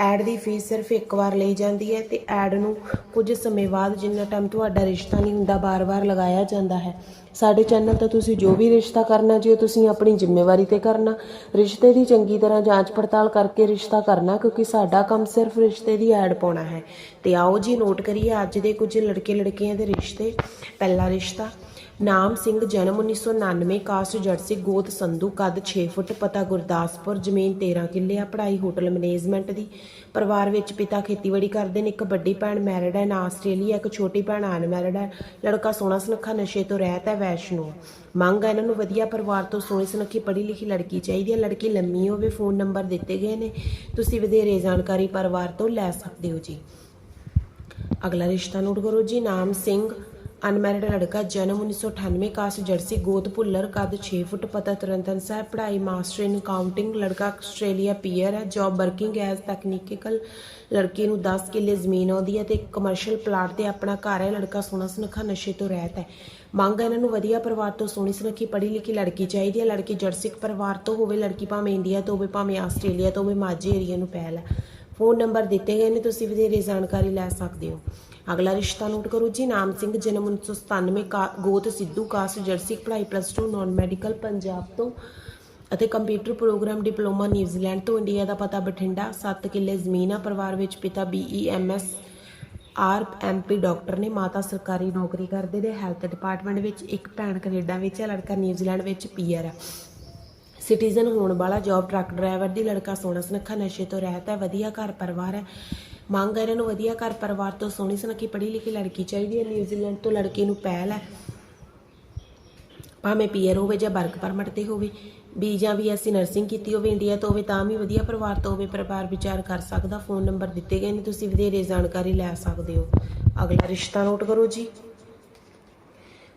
Add ਦੀ fees ਸਿਰਫ ਇੱਕ ਵਾਰ ਲਈ ਜਾਂਦੀ ਹੈ ਤੇ ਐਡ ਨੂੰ ਕੁਝ ਸਮੇਂ ਬਾਅਦ ਜਿੰਨਾ ਟਾਈਮ ਤੁਹਾਡਾ ਰਿਸ਼ਤਾ ਨਹੀਂ ਹੁੰਦਾ, ਬਾਰ-ਬਾਰ ਲਗਾਇਆ ਜਾਂਦਾ ਹੈ। ਸਾਡੇ ਚੈਨਲ ਤੋਂ ਤੁਸੀਂ ਜੋ ਵੀ ਰਿਸ਼ਤਾ ਕਰਨਾ, ਜੀ ਉਹ ਤੁਸੀਂ ਆਪਣੀ ਜ਼ਿੰਮੇਵਾਰੀ ਤੇ ਕਰਨਾ, ਰਿਸ਼ਤੇ ਦੀ ਚੰਗੀ ਤਰ੍ਹਾਂ ਜਾਂਚ ਪੜਤਾਲ ਕਰਕੇ ਰਿਸ਼ਤਾ ਕਰਨਾ, ਕਿਉਂਕਿ ਸਾਡਾ ਕੰਮ ਸਿਰਫ ਰਿਸ਼ਤੇ ਦੀ ਐਡ ਪਾਉਣਾ ਹੈ। ਤੇ ਆਓ ਜੀ ਨੋਟ ਕਰੀਏ, ਅੱਜ ਦੇ ਕੁਝ ਲੜਕੇ ਲੜਕੀਆਂ ਦੇ ਰਿਸ਼ਤੇ, ਪਹਿਲਾ ਰਿਸ਼ਤਾ। ਨਾਮ ਸਿੰਘ, ਜਨਮ 1999 ਕਾਸਟ ਜਰਸੀ, ਗੋਤ ਸੰਧੂ, ਕੱਦ 6 ਫੁੱਟ, ਪਤਾ ਗੁਰਦਾਸਪੁਰ, ਜ਼ਮੀਨ 13 ਕਿੱਲੇ ਆ, ਪੜ੍ਹਾਈ ਹੋਟਲ ਮੈਨੇਜਮੈਂਟ ਦੀ। ਪਰਿਵਾਰ ਵਿੱਚ ਪਿਤਾ ਖੇਤੀਬਾੜੀ ਕਰਦੇ ਨੇ, ਇੱਕ ਵੱਡੀ ਭੈਣ ਮੈਰਿਡ ਹੈ, ਨਾ ਆਸਟ੍ਰੇਲੀਆ, ਇੱਕ ਛੋਟੀ ਭੈਣ ਅਨਮੈਰਿਡ ਹੈ, ਲੜਕਾ ਸੋਹਣਾ ਸੁਨੱਖਾ, ਨਸ਼ੇ ਤੋਂ ਰਹਿਤ ਹੈ, ਵੈਸ਼ਨੂ ਮੰਗ ਹੈ ਇਹਨਾਂ ਨੂੰ ਵਧੀਆ ਪਰਿਵਾਰ ਤੋਂ ਸੋਹਣੀ ਸੁਨੱਖੀ, ਪੜ੍ਹੀ ਲਿਖੀ ਲੜਕੀ ਚਾਹੀਦੀ ਹੈ, ਲੜਕੀ ਲੰਮੀ ਹੋਵੇ, ਫੋਨ ਨੰਬਰ ਦਿੱਤੇ ਗਏ ਨੇ, ਤੁਸੀਂ ਵਧੇਰੇ ਜਾਣਕਾਰੀ ਪਰਿਵਾਰ ਤੋਂ ਲੈ ਸਕਦੇ ਹੋ ਜੀ। ਅਗਲਾ ਰਿਸ਼ਤਾ ਨੋਟ ਕਰੋ ਜੀ, ਨਾਮ ਸਿੰਘ ਅਨਮੈਰਿਡ ਲੜਕਾ ਜਨਮ 1998 ਕਾਸਟ ਜਰਸੀ ਗੋਤ ਭੁੱਲਰ, ਕੱਦ 6 ਫੁੱਟ, ਪਤਾ ਤਰਨਤਨ ਸਾਹਿਬ, ਪੜ੍ਹਾਈ ਮਾਸਟਰ ਇਨ ਕਾਊਂਟਿੰਗ, ਲੜਕਾ ਆਸਟ੍ਰੇਲੀਆ ਪੀਅਰ ਹੈ ਜੌਬ ਵਰਕਿੰਗ ਐਜ਼ ਟੈਕਨੀਕਲ ਲੜਕੀ ਨੂੰ 10 ਕਿੱਲੇ ਜ਼ਮੀਨ ਆਉਂਦੀ ਹੈ ਤੇ ਇੱਕ ਕਮਰਸ਼ੀਅਲ ਪਲਾਟ ਤੇ ਆਪਣਾ ਘਰ ਹੈ, ਲੜਕਾ ਸੋਹਣਾ ਸੁਨੱਖਾ ਨਸ਼ੇ ਤੋਂ ਰਹਿਤ ਹੈ। ਮੰਗ ਹੈ ਇਹਨਾਂ ਨੂੰ ਵਧੀਆ ਪਰਿਵਾਰ ਤੋਂ ਸੋਹਣੀ ਸੁਨੱਖੀ ਪੜ੍ਹੀ ਲਿਖੀ ਲੜਕੀ ਚਾਹੀਦੀ ਹੈ, ਲੜਕੀ ਜਰਸਿਕ ਪਰਿਵਾਰ ਤੋਂ ਹੋਵੇ, ਲੜਕੀ ਭਾਵੇਂ ਇੰਡੀਆ ਤੋਂ ਹੋਵੇ, ਭਾਵੇਂ ਆਸਟ੍ਰੇਲੀਆ ਤੋਂ ਹੋਵੇ, ਮਾਝੇ ਏਰੀਆ ਨੂੰ ਪਹਿਲ ਹੈ। ਫੋਨ ਨੰਬਰ ਦਿੱਤੇ ਗਏ ਨੇ, ਤੁਸੀਂ ਵਧੇਰੇ ਜਾਣਕਾਰੀ ਲੈ ਸਕਦੇ ਹੋ। ਅਗਲਾ ਰਿਸ਼ਤਾ ਨੋਟ ਕਰੋ ਜੀ, ਨਾਮ ਸਿੰਘ, ਜਨਮ 1997 ਕਾ- ਗੋਤ ਸਿੱਧੂ ਕਾਸ ਜਰਸੀ, ਪੜ੍ਹਾਈ ਪਲੱਸ 2 ਨਾਨ ਮੈਡੀਕਲ ਪੰਜਾਬ ਤੋਂ ਅਤੇ computer program diploma New Zealand ਤੋਂ ਇੰਡੀਆ ਦਾ ਪਤਾ ਬਠਿੰਡਾ 7 ਕਿੱਲੇ ਜ਼ਮੀਨ ਆ, ਪਰਿਵਾਰ ਵਿੱਚ ਪਿਤਾ ਬੀਈਐਮਐਸ ਆਰ ਐਮਪੀ ਡਾਕਟਰ ਨੇ, ਮਾਤਾ ਸਰਕਾਰੀ ਨੌਕਰੀ ਕਰਦੇ ਨੇ ਹੈਲਥ ਡਿਪਾਰਟਮੈਂਟ ਵਿੱਚ ਇੱਕ ਭੈਣ ਕੈਨੇਡਾ ਵਿੱਚ ਹੈ, ਲੜਕਾ ਨਿਊਜ਼ੀਲੈਂਡ ਵਿੱਚ ਪੀਆਰ ਆ ਸਿਟੀਜ਼ਨ ਹੋਣ ਵਾਲਾ ਜੌਬ ਟਰੱਕ ਡਰਾਈਵਰ ਦੀ ਲੜਕਾ ਸੋਹਣਾ ਸੁਨੱਖਾ ਨਸ਼ੇ ਤੋਂ ਰਹਿਤ ਹੈ, ਵਧੀਆ ਘਰ ਪਰਿਵਾਰ ਹੈ। ਮੰਗ ਹੈ ਇਹਨਾਂ ਨੂੰ ਵਧੀਆ ਘਰ ਪਰਿਵਾਰ ਤੋਂ ਸੋਹਣੀ ਸੁਨੱਖੀ ਪੜ੍ਹੀ ਲਿਖੀ ਲੜਕੀ ਚਾਹੀਦੀ ਹੈ। ਨਿਊਜ਼ੀਲੈਂਡ ਤੋਂ ਲੜਕੀ ਨੂੰ ਪਹਿਲ ਹੈ। ਭਾਵੇਂ ਪੀਆਰ ਹੋਵੇ ਜਾਂ ਵਰਕ ਪਰਮਿਟ ਤੇ ਹੋਵੇ ਬੀ ਜਾਂ ਵੀ ਅਸੀਂ ਨਰਸਿੰਗ ਕੀਤੀ ਹੋਵੇ, ਇੰਡੀਆ ਤੋਂ ਹੋਵੇ ਤਾਂ ਵੀ ਵਧੀਆ ਪਰਿਵਾਰ ਤੋਂ ਹੋਵੇ ਪਰਿਵਾਰ ਵਿਚਾਰ ਕਰ ਸਕਦਾ। ਫੋਨ ਨੰਬਰ ਦਿੱਤੇ ਗਏ ਨੇ, ਤੁਸੀਂ ਵਧੇਰੇ ਜਾਣਕਾਰੀ ਲੈ ਸਕਦੇ ਹੋ। ਅਗਲਾ ਰਿਸ਼ਤਾ ਨੋਟ ਕਰੋ ਜੀ।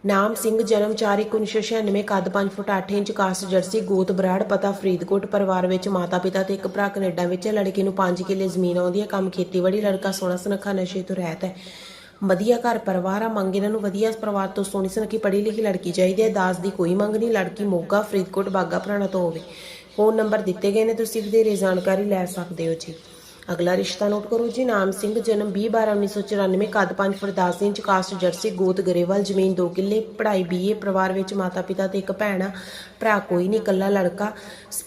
ਨਾਮ ਸਿੰਘ, ਜਨਮ 4/1996 ਕੱਦ 5 ਫੁੱਟ 8 ਇੰਚ, ਕਾਸਟ ਜਰਸੀ, ਗੋਤ ਬਰਾੜ, ਪਤਾ ਫਰੀਦਕੋਟ ਪਰਿਵਾਰ ਵਿੱਚ ਮਾਤਾ ਪਿਤਾ ਤੇ ਇੱਕ ਭਰਾ ਕੈਨੇਡਾ ਵਿੱਚ ਹੈ ਲੜਕੀ ਨੂੰ 5 ਕਿੱਲੇ ਜ਼ਮੀਨ ਆਉਂਦੀ ਹੈ, ਕੰਮ ਖੇਤੀਬਾੜੀ, ਲੜਕਾ ਸੋਹਣਾ ਸੁਨੱਖਾ, ਨਸ਼ੇ ਤੋਂ ਰਹਿਤ ਹੈ। ਵਧੀਆ ਘਰ ਪਰਿਵਾਰ ਆ, ਮੰਗ ਇਹਨਾਂ ਨੂੰ ਵਧੀਆ ਪਰਿਵਾਰ ਤੋਂ ਸੋਹਣੀ ਸੁਨੱਖੀ, ਪੜ੍ਹੀ ਲਿਖੀ ਲੜਕੀ ਚਾਹੀਦੀ ਹੈ, ਦਾਸ ਦੀ ਕੋਈ ਮੰਗ ਨਹੀਂ, ਲੜਕੀ ਮੋਗਾ, ਫਰੀਦਕੋਟ ਬਾਗਾ ਪੁਰਾਣਾ ਤੋਂ ਹੋਵੇ। ਫੋਨ ਨੰਬਰ ਦਿੱਤੇ ਗਏ ਨੇ, ਤੁਸੀਂ ਵਧੇਰੇ ਜਾਣਕਾਰੀ ਲੈ ਸਕਦੇ ਹੋ ਜੀ। ਅਗਲਾ ਰਿਸ਼ਤਾ ਨੋਟ ਕਰੋ ਜੀ, ਨਾਮ ਸਿੰਘ, ਜਨਮ 20 12 1994 ਕੱਦ 5 ਫੁੱਟ 10 ਇੰਚ ਕਾਸਟ ਜਰਸੀ, ਗੋਤ, ਗਰੇਵਾਲ, ਜ਼ਮੀਨ 2 ਕਿੱਲੇ, ਪੜ੍ਹਾਈ ਬੀਏ, ਪਰਿਵਾਰ ਵਿੱਚ ਮਾਤਾ ਪਿਤਾ ਤੇ ਇੱਕ ਭੈਣ ਆ ਭਰਾ ਕੋਈ ਨਹੀਂ, ਇਕੱਲਾ ਲੜਕਾ